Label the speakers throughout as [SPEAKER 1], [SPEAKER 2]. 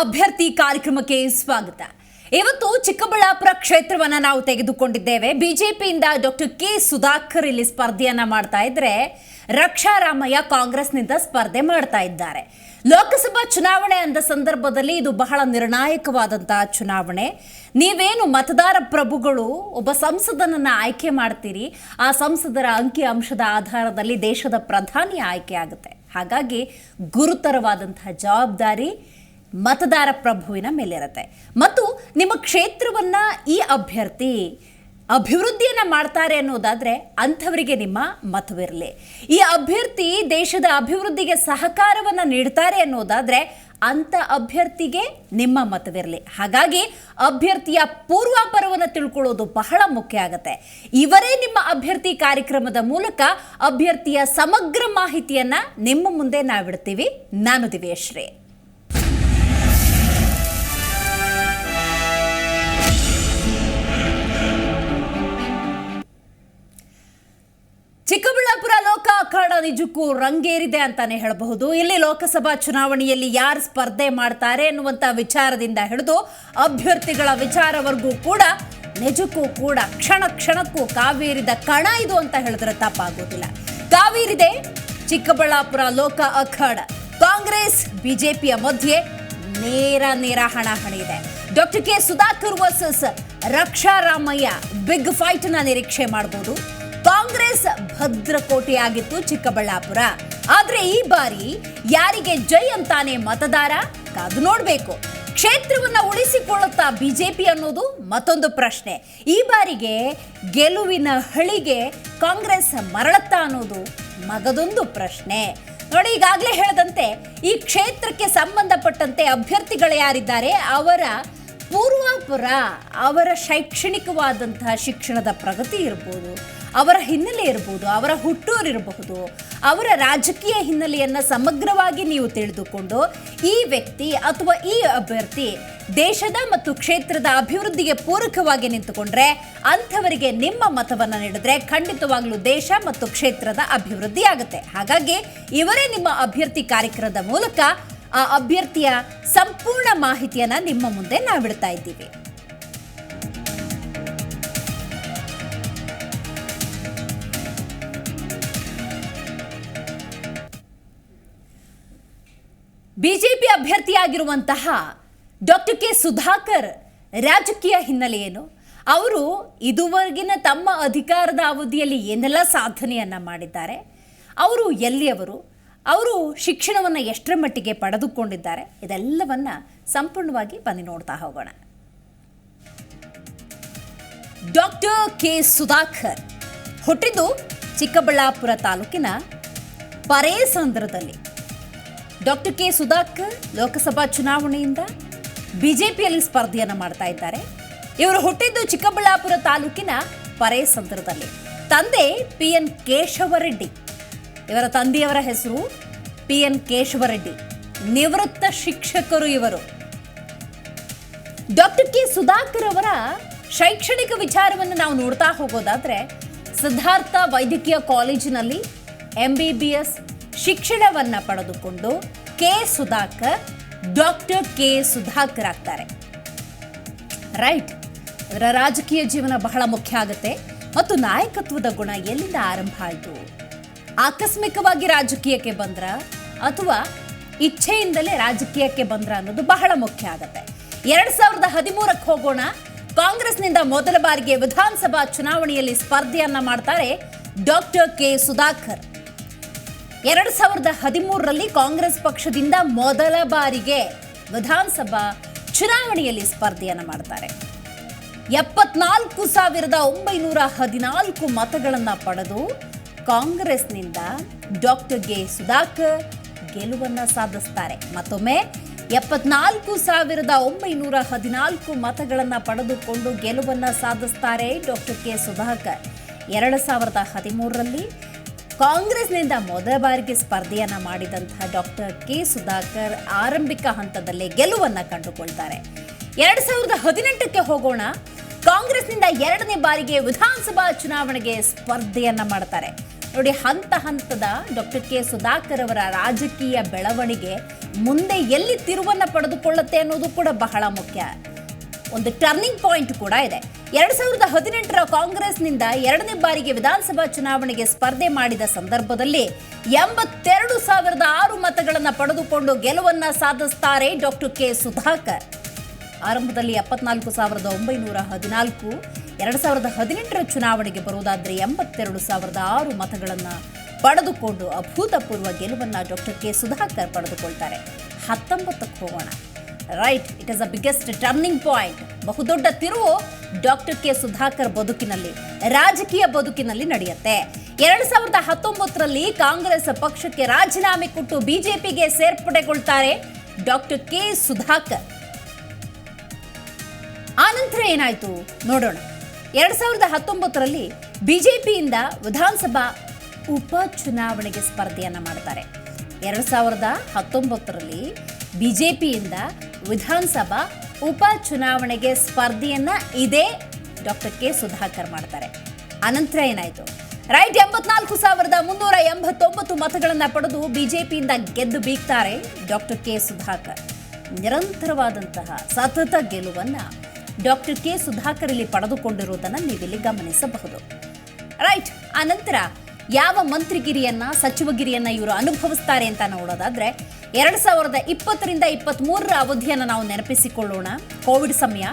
[SPEAKER 1] ಅಭ್ಯರ್ಥಿ ಕಾರ್ಯಕ್ರಮಕ್ಕೆ ಸ್ವಾಗತ. ಇವತ್ತು ಚಿಕ್ಕಬಳ್ಳಾಪುರ ಕ್ಷೇತ್ರವನ್ನ ನಾವು ತೆಗೆದುಕೊಂಡಿದ್ದೇವೆ. ಬಿಜೆಪಿಯಿಂದ ಡಾಕ್ಟರ್ ಕೆ ಸುಧಾಕರ್ ಇಲ್ಲಿ ಸ್ಪರ್ಧೆಯನ್ನ ಮಾಡ್ತಾ ಇದ್ರೆ ರಕ್ಷಾರಾಮಯ್ಯ ಕಾಂಗ್ರೆಸ್ನಿಂದ ಸ್ಪರ್ಧೆ ಮಾಡ್ತಾ ಇದ್ದಾರೆ. ಲೋಕಸಭಾ ಚುನಾವಣೆ ಅಂದ ಸಂದರ್ಭದಲ್ಲಿ ಇದು ಬಹಳ ನಿರ್ಣಾಯಕವಾದಂತಹ ಚುನಾವಣೆ. ನೀವೇನು ಮತದಾರ ಪ್ರಭುಗಳು ಒಬ್ಬ ಸಂಸದನನ್ನ ಆಯ್ಕೆ ಮಾಡ್ತೀರಿ, ಆ ಸಂಸದರ ಅಂಕಿ ಅಂಶದ ಆಧಾರದಲ್ಲಿ ದೇಶದ ಪ್ರಧಾನಿ ಆಯ್ಕೆ ಆಗುತ್ತೆ. ಹಾಗಾಗಿ ಗುರುತರವಾದಂತಹ ಜವಾಬ್ದಾರಿ ಮತದಾರ ಪ್ರಭುವಿನ ಮೇಲಿರುತ್ತೆ. ಮತ್ತು ನಿಮ್ಮ ಕ್ಷೇತ್ರವನ್ನು ಈ ಅಭ್ಯರ್ಥಿ ಅಭಿವೃದ್ಧಿಯನ್ನು ಮಾಡ್ತಾರೆ ಅನ್ನೋದಾದರೆ ಅಂಥವರಿಗೆ ನಿಮ್ಮ ಮತವಿರಲಿ. ಈ ಅಭ್ಯರ್ಥಿ ದೇಶದ ಅಭಿವೃದ್ಧಿಗೆ ಸಹಕಾರವನ್ನು ನೀಡ್ತಾರೆ ಅನ್ನೋದಾದರೆ ಅಂತ ಅಭ್ಯರ್ಥಿಗೆ ನಿಮ್ಮ ಮತವಿರಲಿ. ಹಾಗಾಗಿ ಅಭ್ಯರ್ಥಿಯ ಪೂರ್ವಾಪರವನ್ನು ತಿಳ್ಕೊಳ್ಳೋದು ಬಹಳ ಮುಖ್ಯ ಆಗುತ್ತೆ. ಇವರೇ ನಿಮ್ಮ ಅಭ್ಯರ್ಥಿ ಕಾರ್ಯಕ್ರಮದ ಮೂಲಕ ಅಭ್ಯರ್ಥಿಯ ಸಮಗ್ರ ಮಾಹಿತಿಯನ್ನು ನಿಮ್ಮ ಮುಂದೆ ನಾವಿಡ್ತೀವಿ. ನಾನು ದಿವ್ಯಶ್ರೀ. ಚಿಕ್ಕಬಳ್ಳಾಪುರ ಲೋಕ ಅಖಾಡ ನಿಜಕ್ಕೂ ರಂಗೇರಿದೆ ಅಂತಾನೆ ಹೇಳಬಹುದು. ಇಲ್ಲಿ ಲೋಕಸಭಾ ಚುನಾವಣೆಯಲ್ಲಿ ಯಾರು ಸ್ಪರ್ಧೆ ಮಾಡ್ತಾರೆ ಎನ್ನುವಂತ ವಿಚಾರದಿಂದ ಹಿಡಿದು ಅಭ್ಯರ್ಥಿಗಳ ವಿಚಾರವರೆಗೂ ಕೂಡ ನಿಜಕ್ಕೂ ಕೂಡ ಕ್ಷಣ ಕ್ಷಣಕ್ಕೂ ಕಾವೇರಿದ ಕಣ ಇದು ಅಂತ ಹೇಳಿದ್ರೆ ತಪ್ಪಾಗೋದಿಲ್ಲ. ಕಾವೇರಿದೆ ಚಿಕ್ಕಬಳ್ಳಾಪುರ ಲೋಕ ಅಖಾಡ. ಕಾಂಗ್ರೆಸ್, ಬಿಜೆಪಿಯ ಮಧ್ಯೆ ನೇರ ನೇರ ಹಣಾಹಣಿ ಇದೆ. Doctor K Sudhakar versus Raksha Ramaiah big ಫೈಟ್ನ ನಿರೀಕ್ಷೆ ಮಾಡಬಹುದು ಕಾಂಗ್ರೆಸ್ ಭದ್ರಕೋಟೆಯಾಗಿತ್ತು ಚಿಕ್ಕಬಳ್ಳಾಪುರ. ಆದ್ರೆ ಈ ಬಾರಿ ಯಾರಿಗೆ ಜೈ ಅಂತಾನೆ ಮತದಾರ? ಕಾದು ನೋಡ್ಬೇಕು. ಕ್ಷೇತ್ರವನ್ನ ಉಳಿಸಿಕೊಳ್ಳುತ್ತಾ ಬಿಜೆಪಿ ಅನ್ನೋದು ಮತ್ತೊಂದು ಪ್ರಶ್ನೆ. ಈ ಬಾರಿಗೆ ಗೆಲುವಿನ ಹಳಿಗೆ ಕಾಂಗ್ರೆಸ್ ಮರಳತ್ತಾ ಅನ್ನೋದು ಮಗದೊಂದು ಪ್ರಶ್ನೆ. ನೋಡಿ, ಈಗಾಗಲೇ ಹೇಳದಂತೆ ಈ ಕ್ಷೇತ್ರಕ್ಕೆ ಸಂಬಂಧಪಟ್ಟಂತೆ ಅಭ್ಯರ್ಥಿಗಳು ಯಾರಿದ್ದಾರೆ? ಅವರ ಪೂರ್ವಾಪುರ, ಅವರ ಶೈಕ್ಷಣಿಕವಾದಂತಹ ಶಿಕ್ಷಣದ ಪ್ರಗತಿ ಇರ್ಬೋದು ಅವರ ಹಿನ್ನೆಲೆ ಇರಬಹುದು, ಅವರ ಹುಟ್ಟೂರಿರಬಹುದು ಅವರ ರಾಜಕೀಯ ಹಿನ್ನೆಲೆಯನ್ನು ಸಮಗ್ರವಾಗಿ ನೀವು ತಿಳಿದುಕೊಂಡು ಈ ವ್ಯಕ್ತಿ ಅಥವಾ ಈ ಅಭ್ಯರ್ಥಿ ದೇಶದ ಮತ್ತು ಕ್ಷೇತ್ರದ ಅಭಿವೃದ್ಧಿಗೆ ಪೂರಕವಾಗಿ ನಿಂತುಕೊಂಡ್ರೆ ಅಂಥವರಿಗೆ ನಿಮ್ಮ ಮತವನ್ನು ನೀಡಿದ್ರೆ ಖಂಡಿತವಾಗ್ಲೂ ದೇಶ ಮತ್ತು ಕ್ಷೇತ್ರದ ಅಭಿವೃದ್ಧಿ ಆಗುತ್ತೆ. ಹಾಗಾಗಿ ಇವರೇ ನಿಮ್ಮ ಅಭ್ಯರ್ಥಿ ಕಾರ್ಯಕ್ರಮದ ಮೂಲಕ ಆ ಅಭ್ಯರ್ಥಿಯ ಸಂಪೂರ್ಣ ಮಾಹಿತಿಯನ್ನ ನಿಮ್ಮ ಮುಂದೆ ನಾವಿಡ್ತಾ ಇದ್ದೀವಿ. ಬಿಜೆಪಿ ಅಭ್ಯರ್ಥಿಯಾಗಿರುವಂತಹ ಡಾಕ್ಟರ್ ಕೆ ಸುಧಾಕರ್ ರಾಜಕೀಯ ಹಿನ್ನೆಲೆಯೇನು ಅವರು ಇದುವರೆಗಿನ ತಮ್ಮ ಅಧಿಕಾರದ ಅವಧಿಯಲ್ಲಿ ಏನೆಲ್ಲ ಸಾಧನೆಯನ್ನು ಮಾಡಿದ್ದಾರೆ? ಅವರು ಎಲ್ಲಿಯವರು? ಅವರು ಶಿಕ್ಷಣವನ್ನು ಎಷ್ಟರ ಮಟ್ಟಿಗೆ ಪಡೆದುಕೊಂಡಿದ್ದಾರೆ? ಇದೆಲ್ಲವನ್ನು ಸಂಪೂರ್ಣವಾಗಿ ಬನ್ನಿ ನೋಡ್ತಾ ಹೋಗೋಣ. ಡಾಕ್ಟರ್ ಕೆ ಸುಧಾಕರ್ ಹುಟ್ಟಿದ್ದು ಚಿಕ್ಕಬಳ್ಳಾಪುರ ತಾಲೂಕಿನ ಪರೇಸಂದ್ರದಲ್ಲಿ. ಡಾಕ್ಟರ್ ಕೆ ಸುಧಾಕರ್ ಲೋಕಸಭಾ ಚುನಾವಣೆಯಿಂದ ಬಿಜೆಪಿಯಲ್ಲಿ ಸ್ಪರ್ಧೆಯನ್ನ ಮಾಡ್ತಾ ಇದ್ದಾರೆ. ಇವರು ಹುಟ್ಟಿದ್ದು ಚಿಕ್ಕಬಳ್ಳಾಪುರ ತಾಲೂಕಿನ ಪರೇಸಂದ್ರದಲ್ಲಿ. ತಂದೆ ಪಿ ಎನ್ ಕೇಶವರೆಡ್ಡಿ. ಇವರ ತಂದೆಯವರ ಹೆಸರು ಪಿ ಎನ್ ಕೇಶವರೆಡ್ಡಿ. ನಿವೃತ್ತ ಶಿಕ್ಷಕರು ಇವರು. ಡಾಕ್ಟರ್ ಕೆ ಸುಧಾಕರ್ ಅವರ ಶೈಕ್ಷಣಿಕ ವಿಚಾರವನ್ನು ನಾವು ನೋಡ್ತಾ ಹೋಗೋದಾದ್ರೆ, ಸಿದ್ಧಾರ್ಥ ವೈದ್ಯಕೀಯ ಕಾಲೇಜಿನಲ್ಲಿ ಎಂ ಬಿ ಬಿ ಎಸ್ ಶಿಕ್ಷಣವನ್ನ ಪಡೆದುಕೊಂಡು K Sudhakar, doctor K Sudhakar ಆಗ್ತಾರೆ. ರೈಟ್. ಅದರ ರಾಜಕೀಯ ಜೀವನ ಬಹಳ ಮುಖ್ಯ ಆಗುತ್ತೆ ಮತ್ತು ನಾಯಕತ್ವದ ಗುಣ ಎಲ್ಲಿಂದ ಆರಂಭ ಆಯಿತು? ಆಕಸ್ಮಿಕವಾಗಿ ರಾಜಕೀಯಕ್ಕೆ ಬಂದ್ರ ಅಥವಾ ಇಚ್ಛೆಯಿಂದಲೇ ರಾಜಕೀಯಕ್ಕೆ ಬಂದ್ರ ಅನ್ನೋದು ಬಹಳ ಮುಖ್ಯ ಆಗುತ್ತೆ. ಎರಡ್ ಸಾವಿರದ ಹದಿಮೂರಕ್ಕೆ ಹೋಗೋಣ. ಕಾಂಗ್ರೆಸ್ನಿಂದ ಮೊದಲ ಬಾರಿಗೆ ವಿಧಾನಸಭಾ ಚುನಾವಣೆಯಲ್ಲಿ ಸ್ಪರ್ಧೆಯನ್ನ ಮಾಡ್ತಾರೆ ಡಾಕ್ಟರ್ ಕೆ ಸುಧಾಕರ್. ಎರಡ್ ಸಾವಿರದ ಹದಿಮೂರರಲ್ಲಿ ಕಾಂಗ್ರೆಸ್ ಪಕ್ಷದಿಂದ ಮೊದಲ ಬಾರಿಗೆ ವಿಧಾನಸಭಾ ಚುನಾವಣೆಯಲ್ಲಿ ಸ್ಪರ್ಧೆಯನ್ನು ಮಾಡ್ತಾರೆ. ಎಪ್ಪತ್ನಾಲ್ಕು ಸಾವಿರದ ಒಂಬೈನೂರ ಹದಿನಾಲ್ಕು ಮತಗಳನ್ನು ಪಡೆದು ಕಾಂಗ್ರೆಸ್ನಿಂದ ಡಾಕ್ಟರ್ಗೆ ಸುಧಾಕರ್ ಗೆಲುವನ್ನು ಸಾಧಿಸ್ತಾರೆ. ಮತ್ತೊಮ್ಮೆ ಎಪ್ಪತ್ನಾಲ್ಕು ಸಾವಿರದ ಒಂಬೈನೂರ ಹದಿನಾಲ್ಕು ಮತಗಳನ್ನು ಪಡೆದುಕೊಂಡು ಗೆಲುವನ್ನು ಸಾಧಿಸ್ತಾರೆ ಡಾಕ್ಟರ್ ಕೆ ಸುಧಾಕರ್. ಎರಡು ಸಾವಿರದ ಹದಿಮೂರರಲ್ಲಿ ಕಾಂಗ್ರೆಸ್ನಿಂದ ಮೊದಲ ಬಾರಿಗೆ ಸ್ಪರ್ಧೆಯನ್ನ ಮಾಡಿದಂತಹ ಡಾಕ್ಟರ್ ಕೆ ಸುಧಾಕರ್ ಆರಂಭಿಕ ಹಂತದಲ್ಲೇ ಗೆಲುವನ್ನ ಕಂಡುಕೊಳ್ತಾರೆ. ಎರಡ್ ಸಾವಿರದ ಹದಿನೆಂಟಕ್ಕೆ ಹೋಗೋಣ. ಕಾಂಗ್ರೆಸ್ನಿಂದ ಎರಡನೇ ಬಾರಿಗೆ ವಿಧಾನಸಭಾ ಚುನಾವಣೆಗೆ ಸ್ಪರ್ಧೆಯನ್ನ ಮಾಡ್ತಾರೆ. ನೋಡಿ, ಹಂತ ಹಂತದ ಡಾಕ್ಟರ್ ಕೆ ಸುಧಾಕರ್ ಅವರ ರಾಜಕೀಯ ಬೆಳವಣಿಗೆ ಮುಂದೆ ಎಲ್ಲಿ ತಿರುವನ್ನ ಪಡೆದುಕೊಳ್ಳುತ್ತೆ ಅನ್ನೋದು ಕೂಡ ಬಹಳ ಮುಖ್ಯ. ಒಂದು ಟರ್ನಿಂಗ್ ಪಾಯಿಂಟ್ ಕೂಡ ಇದೆ. ಎರಡ್ ಸಾವಿರದ ಹದಿನೆಂಟರ ಕಾಂಗ್ರೆಸ್ನಿಂದ ಎರಡನೇ ಬಾರಿಗೆ ವಿಧಾನಸಭಾ ಚುನಾವಣೆಗೆ ಸ್ಪರ್ಧೆ ಮಾಡಿದ ಸಂದರ್ಭದಲ್ಲಿ ಎಂಬತ್ತೆರಡು ಸಾವಿರದ ಆರು ಮತಗಳನ್ನು ಪಡೆದುಕೊಂಡು ಗೆಲುವನ್ನ ಸಾಧಿಸ್ತಾರೆ ಡಾಕ್ಟರ್ ಕೆ. ಸುಧಾಕರ್. ಆರಂಭದಲ್ಲಿ ಎಪ್ಪತ್ನಾಲ್ಕು ಸಾವಿರದ ಒಂಬೈನೂರ ಹದಿನಾಲ್ಕು, ಎರಡು ಸಾವಿರದ ಹದಿನೆಂಟರ ಚುನಾವಣೆಗೆ ಬರುವುದಾದರೆ ಎಂಬತ್ತೆರಡು ಸಾವಿರದ ಆರು ಮತಗಳನ್ನು ಪಡೆದುಕೊಂಡು ಅಭೂತಪೂರ್ವ ಗೆಲುವನ್ನು ಡಾಕ್ಟರ್ ಕೆ. ಸುಧಾಕರ್ ಪಡೆದುಕೊಳ್ತಾರೆ. ಹತ್ತೊಂಬತ್ತಕ್ಕೆ ಹೋಗೋಣ. Right it is a biggest turning point ಬಹುದೊಡ್ಡ ತಿರುವು ಡಾಕ್ಟರ್ ಕೆ ಸುಧಾಕರ್ ಬದುಕಿನಲ್ಲಿ, ರಾಜಕೀಯ ಬದುಕಿನಲ್ಲಿ ನಡೆಯುತ್ತೆ. ಎರಡು ಸಾವಿರದ ಹತ್ತೊಂಬತ್ತರಲ್ಲಿ ಕಾಂಗ್ರೆಸ್ ಪಕ್ಷಕ್ಕೆ ರಾಜೀನಾಮೆ ಕೊಟ್ಟು ಬಿಜೆಪಿಗೆ ಸೇರ್ಪಡೆಗೊಳ್ತಾರೆ ಡಾಕ್ಟರ್ ಕೆ ಸುಧಾಕರ್. ಆನಂತರ ಏನಾಯ್ತು? ನೋಡೋಣ. ಎರಡ್ ಸಾವಿರದ ಹತ್ತೊಂಬತ್ತರಲ್ಲಿ ಬಿಜೆಪಿಯಿಂದ ವಿಧಾನಸಭಾ ಉಪ ಚುನಾವಣೆಗೆ ಸ್ಪರ್ಧೆಯನ್ನ ಮಾಡ್ತಾರೆ. ಎರಡ್ ಸಾವಿರದ ಹತ್ತೊಂಬತ್ತರಲ್ಲಿ ಬಿಜೆಪಿಯಿಂದ ವಿಧಾನಸಭಾ ಉಪ ಚುನಾವಣೆಗೆ ಸ್ಪರ್ಧೆಯನ್ನ ಇದೇ ಡಾಕ್ಟರ್ ಕೆ ಸುಧಾಕರ್ ಮಾಡ್ತಾರೆ. ಅನಂತರ ಏನಾಯ್ತು? ರೈಟ್ ಎಂಬತ್ನಾಲ್ಕು ಸಾವಿರದ ಮುನ್ನೂರ ಎಂಬತ್ತೊಂಬತ್ತು ಮತಗಳನ್ನ ಪಡೆದು ಬಿಜೆಪಿಯಿಂದ ಗೆದ್ದು ಬೀಗ್ತಾರೆ ಡಾಕ್ಟರ್ ಕೆ ಸುಧಾಕರ್. ನಿರಂತರವಾದಂತಹ ಸತತ ಗೆಲುವನ್ನ ಡಾಕ್ಟರ್ ಕೆ ಸುಧಾಕರ್ ಇಲ್ಲಿ ಪಡೆದುಕೊಂಡಿರುವುದನ್ನು ನೀವಿಲ್ಲಿ ಗಮನಿಸಬಹುದು. ರೈಟ್ ಆನಂತರ ಯಾವ ಮಂತ್ರಿಗಿರಿಯನ್ನ, ಸಚಿವಗಿರಿಯನ್ನ ಇವರು ಅನುಭವಿಸ್ತಾರೆ ಅಂತ ನೋಡೋದಾದ್ರೆ ಎರಡ್ ಸಾವಿರದ ಇಪ್ಪತ್ತರಿಂದ ಇಪ್ಪತ್ತ್ ಮೂರರ ಅವಧಿಯನ್ನು ನಾವು ನೆನಪಿಸಿಕೊಳ್ಳೋಣ. ಕೋವಿಡ್ ಸಮಯ,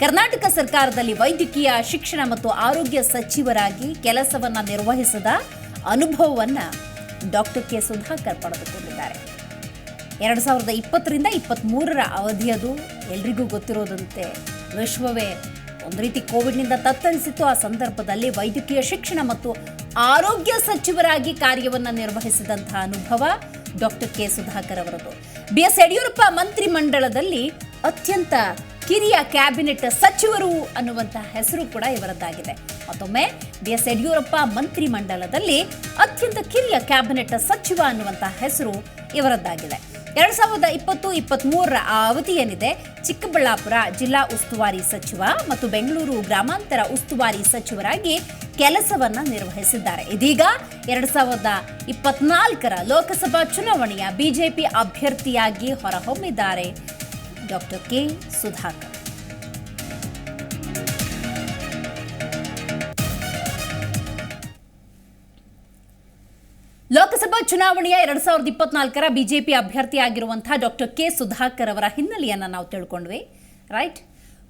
[SPEAKER 1] ಕರ್ನಾಟಕ ಸರ್ಕಾರದಲ್ಲಿ ವೈದ್ಯಕೀಯ ಶಿಕ್ಷಣ ಮತ್ತು ಆರೋಗ್ಯ ಸಚಿವರಾಗಿ ಕೆಲಸವನ್ನ ನಿರ್ವಹಿಸಿದ ಅನುಭವವನ್ನ ಡಾಕ್ಟರ್ ಕೆ ಸುಧಾಕರ್ ಪಡೆದುಕೊಂಡಿದ್ದಾರೆ. ಎರಡು ಸಾವಿರದ ಇಪ್ಪತ್ತರಿಂದ ಇಪ್ಪತ್ತ್ಮೂರರ ಅವಧಿಯದು ಎಲ್ರಿಗೂ ಗೊತ್ತಿರೋದಂತೆ ವಿಶ್ವವೇ ಒಂದು ರೀತಿ ಕೋವಿಡ್ನಿಂದ ತತ್ತರಿಸಿತ್ತು. ಆ ಸಂದರ್ಭದಲ್ಲಿ ವೈದ್ಯಕೀಯ ಶಿಕ್ಷಣ ಮತ್ತು ಆರೋಗ್ಯ ಸಚಿವರಾಗಿ ಕಾರ್ಯವನ್ನು ನಿರ್ವಹಿಸಿದಂತಹ ಅನುಭವ ಡಾಕ್ಟರ್ ಕೆ ಸುಧಾಕರ್ ಅವರದು. ಬಿ ಎಸ್ ಯಡಿಯೂರಪ್ಪ ಮಂತ್ರಿಮಂಡಲದಲ್ಲಿ ಅತ್ಯಂತ ಕಿರಿಯ ಕ್ಯಾಬಿನೆಟ್ ಸಚಿವರು ಅನ್ನುವಂತಹ ಹೆಸರು ಕೂಡ ಇವರದ್ದಾಗಿದೆ. ಮತ್ತೊಮ್ಮೆ ಬಿ ಎಸ್ ಯಡಿಯೂರಪ್ಪ ಮಂತ್ರಿಮಂಡಲದಲ್ಲಿ ಅತ್ಯಂತ ಕಿರಿಯ ಕ್ಯಾಬಿನೆಟ್ ಸಚಿವ ಅನ್ನುವಂತಹ ಹೆಸರು ಇವರದ್ದಾಗಿದೆ. ಎರಡ್ ಸಾವಿರದ ಇಪ್ಪತ್ತು ಇಪ್ಪತ್ತ್ ಮೂರರ ಆ ಏನಿದೆ, ಚಿಕ್ಕಬಳ್ಳಾಪುರ ಜಿಲ್ಲಾ ಉಸ್ತುವಾರಿ ಸಚಿವ ಮತ್ತು ಬೆಂಗಳೂರು ಗ್ರಾಮಾಂತರ ಉಸ್ತುವಾರಿ ಸಚಿವರಾಗಿ ಕೆಲಸವನ್ನ ನಿರ್ವಹಿಸಿದ್ದಾರೆ. ಇದೀಗ ಎರಡ್ ಸಾವಿರದ ಇಪ್ಪತ್ನಾಲ್ಕರ ಲೋಕಸಭಾ ಚುನಾವಣೆಯ ಬಿಜೆಪಿ ಅಭ್ಯರ್ಥಿಯಾಗಿ ಹೊರಹೊಮ್ಮಿದ್ದಾರೆ. Doctor K Sudhakar. ಚುನಾವಣೆಯ ಎರಡ್ ಸಾವಿರದ ಇಪ್ಪತ್ನಾಲ್ಕರ ಬಿಜೆಪಿ ಅಭ್ಯರ್ಥಿಯಾಗಿರುವಂತಹ ಡಾಕ್ಟರ್ ಕೆ ಸುಧಾಕರ್ ಅವರ ಹಿನ್ನೆಲೆಯನ್ನ ನಾವು ತಿಳ್ಕೊಂಡ್ವಿ. ರೈಟ್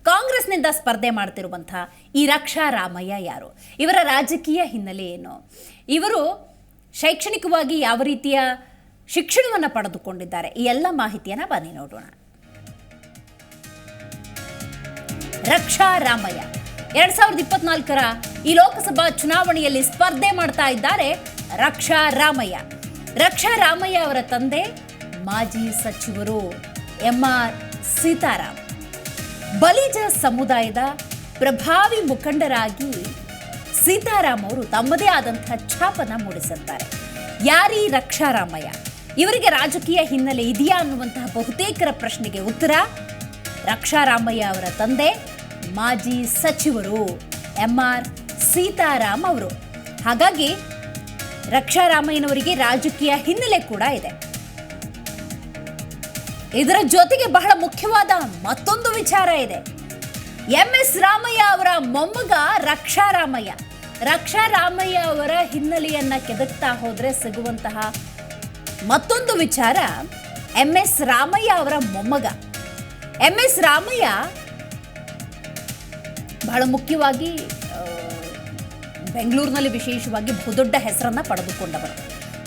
[SPEAKER 1] ಕಾಂಗ್ರೆಸ್ನಿಂದ ಸ್ಪರ್ಧೆ ಮಾಡ್ತಿರುವಂತಹ ಈ ರಕ್ಷಾ ರಾಮಯ್ಯ ಯಾರು? ಇವರ ರಾಜಕೀಯ ಹಿನ್ನೆಲೆ ಏನು? ಇವರು ಶೈಕ್ಷಣಿಕವಾಗಿ ಯಾವ ರೀತಿಯ ಶಿಕ್ಷಣವನ್ನು ಪಡೆದುಕೊಂಡಿದ್ದಾರೆ? ಈ ಎಲ್ಲ ಮಾಹಿತಿಯನ್ನ ಬನ್ನಿ ನೋಡೋಣ. ರಕ್ಷಾ ರಾಮಯ್ಯ ಎರಡ್ ಸಾವಿರದ ಇಪ್ಪತ್ನಾಲ್ಕರ ಈ ಲೋಕಸಭಾ ಚುನಾವಣೆಯಲ್ಲಿ ಸ್ಪರ್ಧೆ ಮಾಡ್ತಾ ಇದ್ದಾರೆ ರಕ್ಷಾ ರಾಮಯ್ಯ ರಕ್ಷಾ ರಾಮಯ್ಯ ಅವರ ತಂದೆ ಮಾಜಿ ಸಚಿವರು ಎಂ ಆರ್ ಸೀತಾರಾಮ್. ಬಲಿಜ ಸಮುದಾಯದ ಪ್ರಭಾವಿ ಮುಖಂಡರಾಗಿ ಸೀತಾರಾಮ್ ಅವರು ತಮ್ಮದೇ ಆದಂತಹ ಛಾಪನ ಮೂಡಿಸುತ್ತಾರೆ. ಯಾರೀ ರಕ್ಷಾ ರಾಮಯ್ಯ? ಇವರಿಗೆ ರಾಜಕೀಯ ಹಿನ್ನೆಲೆ ಇದೆಯಾ ಅನ್ನುವಂತಹ ಬಹುತೇಕರ ಪ್ರಶ್ನೆಗೆ ಉತ್ತರ ರಕ್ಷಾ ರಾಮಯ್ಯ ಅವರ ತಂದೆ ಮಾಜಿ ಸಚಿವರು ಎಂ ಆರ್ ಸೀತಾರಾಮ್ ಅವರು. ಹಾಗಾಗಿ ರಕ್ಷಾ ರಾಮಯ್ಯನವರಿಗೆ ರಾಜಕೀಯ ಹಿನ್ನೆಲೆ ಕೂಡ ಇದೆ. ಇದರ ಜೊತೆಗೆ ಬಹಳ ಮುಖ್ಯವಾದ ಮತ್ತೊಂದು ವಿಚಾರ ಇದೆ. ಎಂ ಎಸ್ ರಾಮಯ್ಯ ಅವರ ಮೊಮ್ಮಗ ರಕ್ಷಾ ರಾಮಯ್ಯ ರಕ್ಷಾ ರಾಮಯ್ಯ ಅವರ ಹಿನ್ನೆಲೆಯನ್ನ ಕೆದಕ್ತಾ ಹೋದ್ರೆ ಸಿಗುವಂತಹ ಮತ್ತೊಂದು ವಿಚಾರ ಎಂ ಎಸ್ ರಾಮಯ್ಯ ಅವರ ಮೊಮ್ಮಗ. ಎಂ ಎಸ್ ರಾಮಯ್ಯ ಬಹಳ ಮುಖ್ಯವಾಗಿ ಬೆಂಗಳೂರಿನಲ್ಲಿ ವಿಶೇಷವಾಗಿ ಬಹುದೊಡ್ಡ ಹೆಸರನ್ನ ಪಡೆದುಕೊಂಡವರು.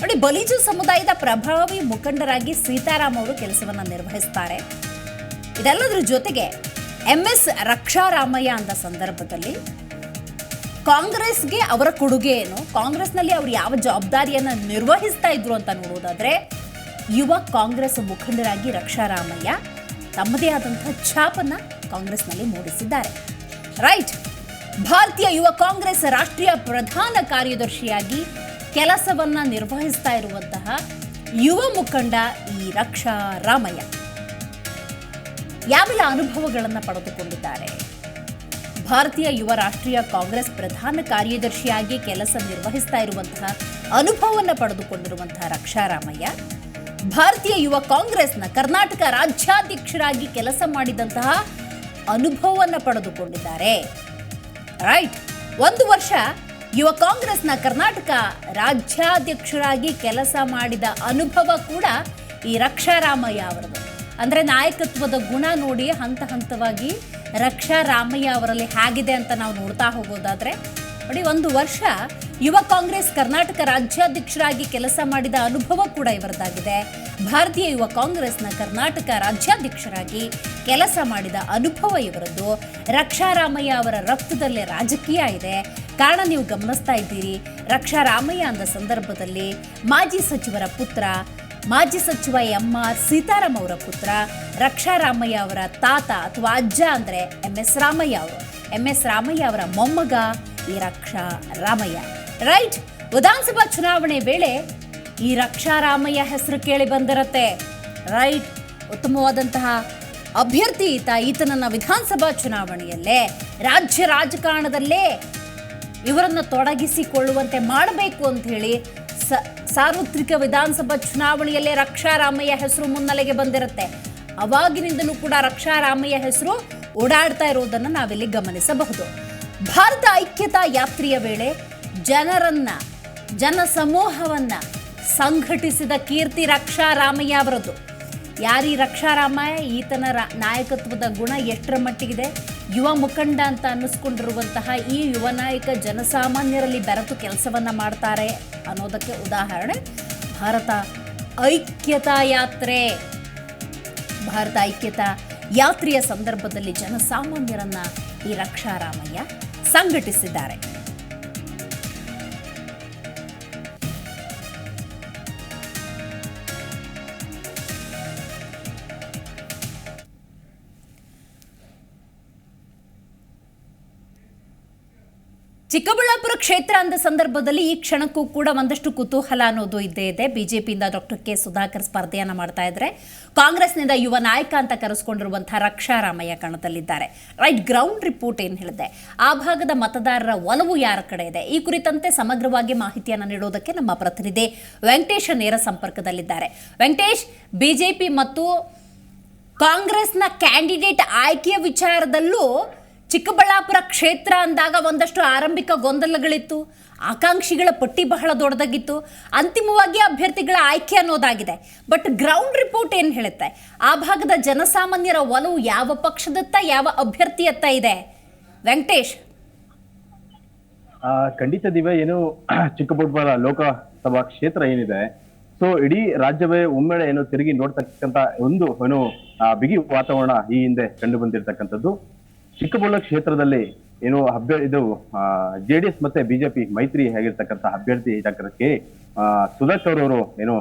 [SPEAKER 1] ನೋಡಿ, ಬಲಿಜು ಸಮುದಾಯದ ಪ್ರಭಾವಿ ಮುಖಂಡರಾಗಿ ಸೀತಾರಾಮ್ ಅವರು ಕೆಲಸವನ್ನ ನಿರ್ವಹಿಸ್ತಾರೆ. ಇದೆಲ್ಲದರ ಜೊತೆಗೆ ಎಂ ಎಸ್ ರಕ್ಷಾರಾಮಯ್ಯ ಅಂದ ಸಂದರ್ಭದಲ್ಲಿ, ಕಾಂಗ್ರೆಸ್ಗೆ ಅವರ ಕೊಡುಗೆ ಏನು? ಕಾಂಗ್ರೆಸ್ನಲ್ಲಿ ಅವರು ಯಾವ ಜವಾಬ್ದಾರಿಯನ್ನ ನಿರ್ವಹಿಸ್ತಾ ಇದ್ರು ಅಂತ ನೋಡೋದಾದ್ರೆ, ಯುವ ಕಾಂಗ್ರೆಸ್ ಮುಖಂಡರಾಗಿ ರಕ್ಷಾರಾಮಯ್ಯ ತಮ್ಮದೇ ಆದಂತಹ ಛಾಪನ್ನ ಕಾಂಗ್ರೆಸ್ನಲ್ಲಿ ಮೂಡಿಸಿದ್ದಾರೆ. ರೈಟ್. ಭಾರತೀಯ ಯುವ ಕಾಂಗ್ರೆಸ್ ರಾಷ್ಟ್ರೀಯ ಪ್ರಧಾನ ಕಾರ್ಯದರ್ಶಿಯಾಗಿ ಕೆಲಸವನ್ನ ನಿರ್ವಹಿಸ್ತಾ ಇರುವಂತಹ ಯುವ ಮುಖಂಡ ಈ ರಕ್ಷಾ ರಾಮಯ್ಯ. ಯಾವೆಲ್ಲ ಅನುಭವಗಳನ್ನು ಪಡೆದುಕೊಂಡಿದ್ದಾರೆ? ಭಾರತೀಯ ಯುವ ರಾಷ್ಟ್ರೀಯ ಕಾಂಗ್ರೆಸ್ ಪ್ರಧಾನ ಕಾರ್ಯದರ್ಶಿಯಾಗಿ ಕೆಲಸ ನಿರ್ವಹಿಸ್ತಾ ಇರುವಂತಹ ಅನುಭವವನ್ನು ಪಡೆದುಕೊಂಡಿರುವಂತಹ ರಕ್ಷಾರಾಮಯ್ಯ ಭಾರತೀಯ ಯುವ ಕಾಂಗ್ರೆಸ್ನ ಕರ್ನಾಟಕ ರಾಜ್ಯಾಧ್ಯಕ್ಷರಾಗಿ ಕೆಲಸ ಮಾಡಿದಂತಹ ಅನುಭವವನ್ನು ಪಡೆದುಕೊಂಡಿದ್ದಾರೆ. ರೈಟ್ ಒಂದು ವರ್ಷ ಯುವ ಕಾಂಗ್ರೆಸ್ನ ಕರ್ನಾಟಕ ರಾಜ್ಯಾಧ್ಯಕ್ಷರಾಗಿ ಕೆಲಸ ಮಾಡಿದ ಅನುಭವ ಕೂಡ ಈ ರಕ್ಷಾರಾಮಯ್ಯ ಅವರದು. ಅಂದರೆ ನಾಯಕತ್ವದ ಗುಣ ನೋಡಿ ಹಂತ ಹಂತವಾಗಿ ರಕ್ಷಾ ರಾಮಯ್ಯ ಅವರಲ್ಲಿ ಹೇಗಿದೆ ಅಂತ ನಾವು ನೋಡ್ತಾ ಹೋಗೋದಾದ್ರೆ ನೋಡಿ ಒಂದು ವರ್ಷ ಯುವ ಕಾಂಗ್ರೆಸ್ ಕರ್ನಾಟಕ ರಾಜ್ಯಾಧ್ಯಕ್ಷರಾಗಿ ಕೆಲಸ ಮಾಡಿದ ಅನುಭವ ಕೂಡ ಇವರದಾಗಿದೆ ಭಾರತೀಯ ಯುವ ಕಾಂಗ್ರೆಸ್ನ ಕರ್ನಾಟಕ ರಾಜ್ಯಾಧ್ಯಕ್ಷರಾಗಿ ಕೆಲಸ ಮಾಡಿದ ಅನುಭವ ಇವರದ್ದು. ರಕ್ಷಾರಾಮಯ್ಯ ಅವರ ರಕ್ತದಲ್ಲೇ ರಾಜಕೀಯ ಇದೆ. ಕಾರಣ ನೀವು ಗಮನಿಸ್ತಾ ಇದ್ದೀರಿ. ರಕ್ಷಾರಾಮಯ್ಯ ಅಂದ ಸಂದರ್ಭದಲ್ಲಿ ಮಾಜಿ ಸಚಿವರ ಪುತ್ರ, ಮಾಜಿ ಸಚಿವ ಎಂ ಆರ್ ಸೀತಾರಾಮ್ ಅವರ ಪುತ್ರ, ರಕ್ಷಾರಾಮಯ್ಯ ಅವರ ತಾತ ಅಥವಾ ಅಜ್ಜ ಅಂದರೆ ಎಂ ಎಸ್ ರಾಮಯ್ಯ ಅವರು. ಎಂ ಎಸ್ ರಾಮಯ್ಯ ಅವರ ಮೊಮ್ಮಗ ಈ ರಕ್ಷಾ ರಾಮಯ್ಯ. ರೈಟ್, ವಿಧಾನಸಭಾ ಚುನಾವಣೆ ವೇಳೆ ಈ ರಕ್ಷಾ ರಾಮಯ್ಯ ಹೆಸರು ಕೇಳಿ ಬಂದಿರತ್ತೆ. ರೈಟ್, ಉತ್ತಮವಾದಂತಹ ಅಭ್ಯರ್ಥಿ ಈತ, ಈತನನ್ನ ವಿಧಾನಸಭಾ ಚುನಾವಣೆಯಲ್ಲೇ, ರಾಜ್ಯ ರಾಜಕಾರಣದಲ್ಲೇ ಇವರನ್ನು ತೊಡಗಿಸಿಕೊಳ್ಳುವಂತೆ ಮಾಡಬೇಕು ಅಂತ ಹೇಳಿ ಸಾರ್ವತ್ರಿಕ ವಿಧಾನಸಭಾ ಚುನಾವಣೆಯಲ್ಲೇ ರಕ್ಷಾರಾಮಯ್ಯ ಹೆಸರು ಮುನ್ನೆಲೆಗೆ ಬಂದಿರುತ್ತೆ. ಅವಾಗಿನಿಂದಲೂ ಕೂಡ ರಕ್ಷಾರಾಮಯ್ಯ ಹೆಸರು ಓಡಾಡ್ತಾ ಇರೋದನ್ನು ನಾವಿಲ್ಲಿ ಗಮನಿಸಬಹುದು. ಭಾರತ ಐಕ್ಯತಾ ಯಾತ್ರೆಯ ವೇಳೆ ಜನರನ್ನ ಜನ ಸಮೂಹವನ್ನ ಸಂಘಟಿಸಿದ ಕೀರ್ತಿ ರಕ್ಷಾರಾಮಯ್ಯ ಅವರದ್ದು ಯಾರೀ ರಕ್ಷಾರಾಮಯ್ಯ? ಈತನ ನಾಯಕತ್ವದ ಗುಣ ಎಷ್ಟರ ಮಟ್ಟಿಗಿದೆ? ಯುವ ಮುಖಂಡ ಅಂತ ಅನ್ನಿಸ್ಕೊಂಡಿರುವಂತಹ ಈ ಯುವ ನಾಯಕ ಜನಸಾಮಾನ್ಯರಲ್ಲಿ ಬೆರೆತು ಕೆಲಸವನ್ನ ಮಾಡ್ತಾರೆ ಅನ್ನೋದಕ್ಕೆ ಉದಾಹರಣೆ, ಭಾರತ ಐಕ್ಯತಾ ಯಾತ್ರೆ. ಭಾರತ ಐಕ್ಯತಾ ಯಾತ್ರೆಯ ಸಂದರ್ಭದಲ್ಲಿ ಜನಸಾಮಾನ್ಯರನ್ನ ಈ ರಕ್ಷಾರಾಮಯ್ಯ ಸಂಘಟಿಸಿದ್ದಾರೆ. ಚಿಕ್ಕಬಳ್ಳಾಪುರ ಕ್ಷೇತ್ರ ಅಂದ ಸಂದರ್ಭದಲ್ಲಿ ಈ ಕ್ಷಣಕ್ಕೂ ಕೂಡ ಒಂದಷ್ಟು ಕುತೂಹಲ ಅನ್ನೋದು ಇದ್ದೇ ಇದೆ. ಬಿಜೆಪಿಯಿಂದ ಡಾಕ್ಟರ್ ಕೆ. ಸುಧಾಕರ್ ಸ್ಪರ್ಧೆಯನ್ನ ಮಾಡ್ತಾ ಇದ್ರೆ ಕಾಂಗ್ರೆಸ್ನಿಂದ ಯುವ ನಾಯಕ ಅಂತ ಕರೆಸ್ಕೊಂಡಿರುವಂತಹ ರಕ್ಷಾರಾಮಯ್ಯ ಕಣದಲ್ಲಿದ್ದಾರೆ. ರೈಟ್ ಗ್ರೌಂಡ್ ರಿಪೋರ್ಟ್ ಏನು ಹೇಳಿದೆ? ಆ ಭಾಗದ ಮತದಾರರ ಒಲವು ಯಾರ ಕಡೆ ಇದೆ? ಈ ಕುರಿತಂತೆ ಸಮಗ್ರವಾಗಿ ಮಾಹಿತಿಯನ್ನು ನೀಡೋದಕ್ಕೆ ನಮ್ಮ ಪ್ರತಿನಿಧಿ ವೆಂಕಟೇಶ ನೇರ ಸಂಪರ್ಕದಲ್ಲಿದ್ದಾರೆ. ವೆಂಕಟೇಶ್, ಬಿಜೆಪಿ ಮತ್ತು ಕಾಂಗ್ರೆಸ್ನ ಕ್ಯಾಂಡಿಡೇಟ್ ಆಯ್ಕೆಯ ವಿಚಾರದಲ್ಲೂ ಚಿಕ್ಕಬಳ್ಳಾಪುರ ಕ್ಷೇತ್ರ ಅಂದಾಗ ಒಂದಷ್ಟು ಆರಂಭಿಕ ಗೊಂದಲಗಳಿತ್ತು. ಆಕಾಂಕ್ಷಿಗಳ ಪಟ್ಟಿ ಬಹಳ ದೊಡ್ಡದಾಗಿತ್ತು. ಅಂತಿಮವಾಗಿ ಅಭ್ಯರ್ಥಿಗಳ ಆಯ್ಕೆ ಅನ್ನೋದಾಗಿದೆ. ಬಟ್ ಗ್ರೌಂಡ್ ರಿಪೋರ್ಟ್ ಏನು ಹೇಳುತ್ತೆ? ಆ ಭಾಗದ ಜನಸಾಮಾನ್ಯರ ಒಲವು ಯಾವ ಪಕ್ಷದತ್ತ, ಯಾವ ಅಭ್ಯರ್ಥಿಯತ್ತ ಇದೆ? ವೆಂಕಟೇಶ್.
[SPEAKER 2] ಖಂಡಿತ ದಿವ್ಯ, ಏನು ಚಿಕ್ಕಬಳ್ಳಾಪುರ ಲೋಕಸಭಾ ಕ್ಷೇತ್ರ ಏನಿದೆ, ಸೊ ಇಡೀ ರಾಜ್ಯವೇ ಒಮ್ಮೆಳೆ ಏನು ತಿರುಗಿ ನೋಡ್ತಕ್ಕಂತ ಒಂದು, ಏನು ಬಿಗಿ ವಾತಾವರಣ ಈ ಹಿಂದೆ ಕಂಡು ಬಂದಿರತಕ್ಕಂಥದ್ದು. ಚಿಕ್ಕಬಳ್ಳಾಪುರ ಕ್ಷೇತ್ರದಲ್ಲಿ ಏನು ಅಭ್ಯ ಇದು ಜೆ ಡಿ ಎಸ್ ಮತ್ತೆ ಬಿಜೆಪಿ ಮೈತ್ರಿ ಆಗಿರ್ತಕ್ಕಂಥ ಅಭ್ಯರ್ಥಿ ಡಾಕ್ಟರ್ ಆ, ಸುಧಾಕರ್ ಅವರು ಏನು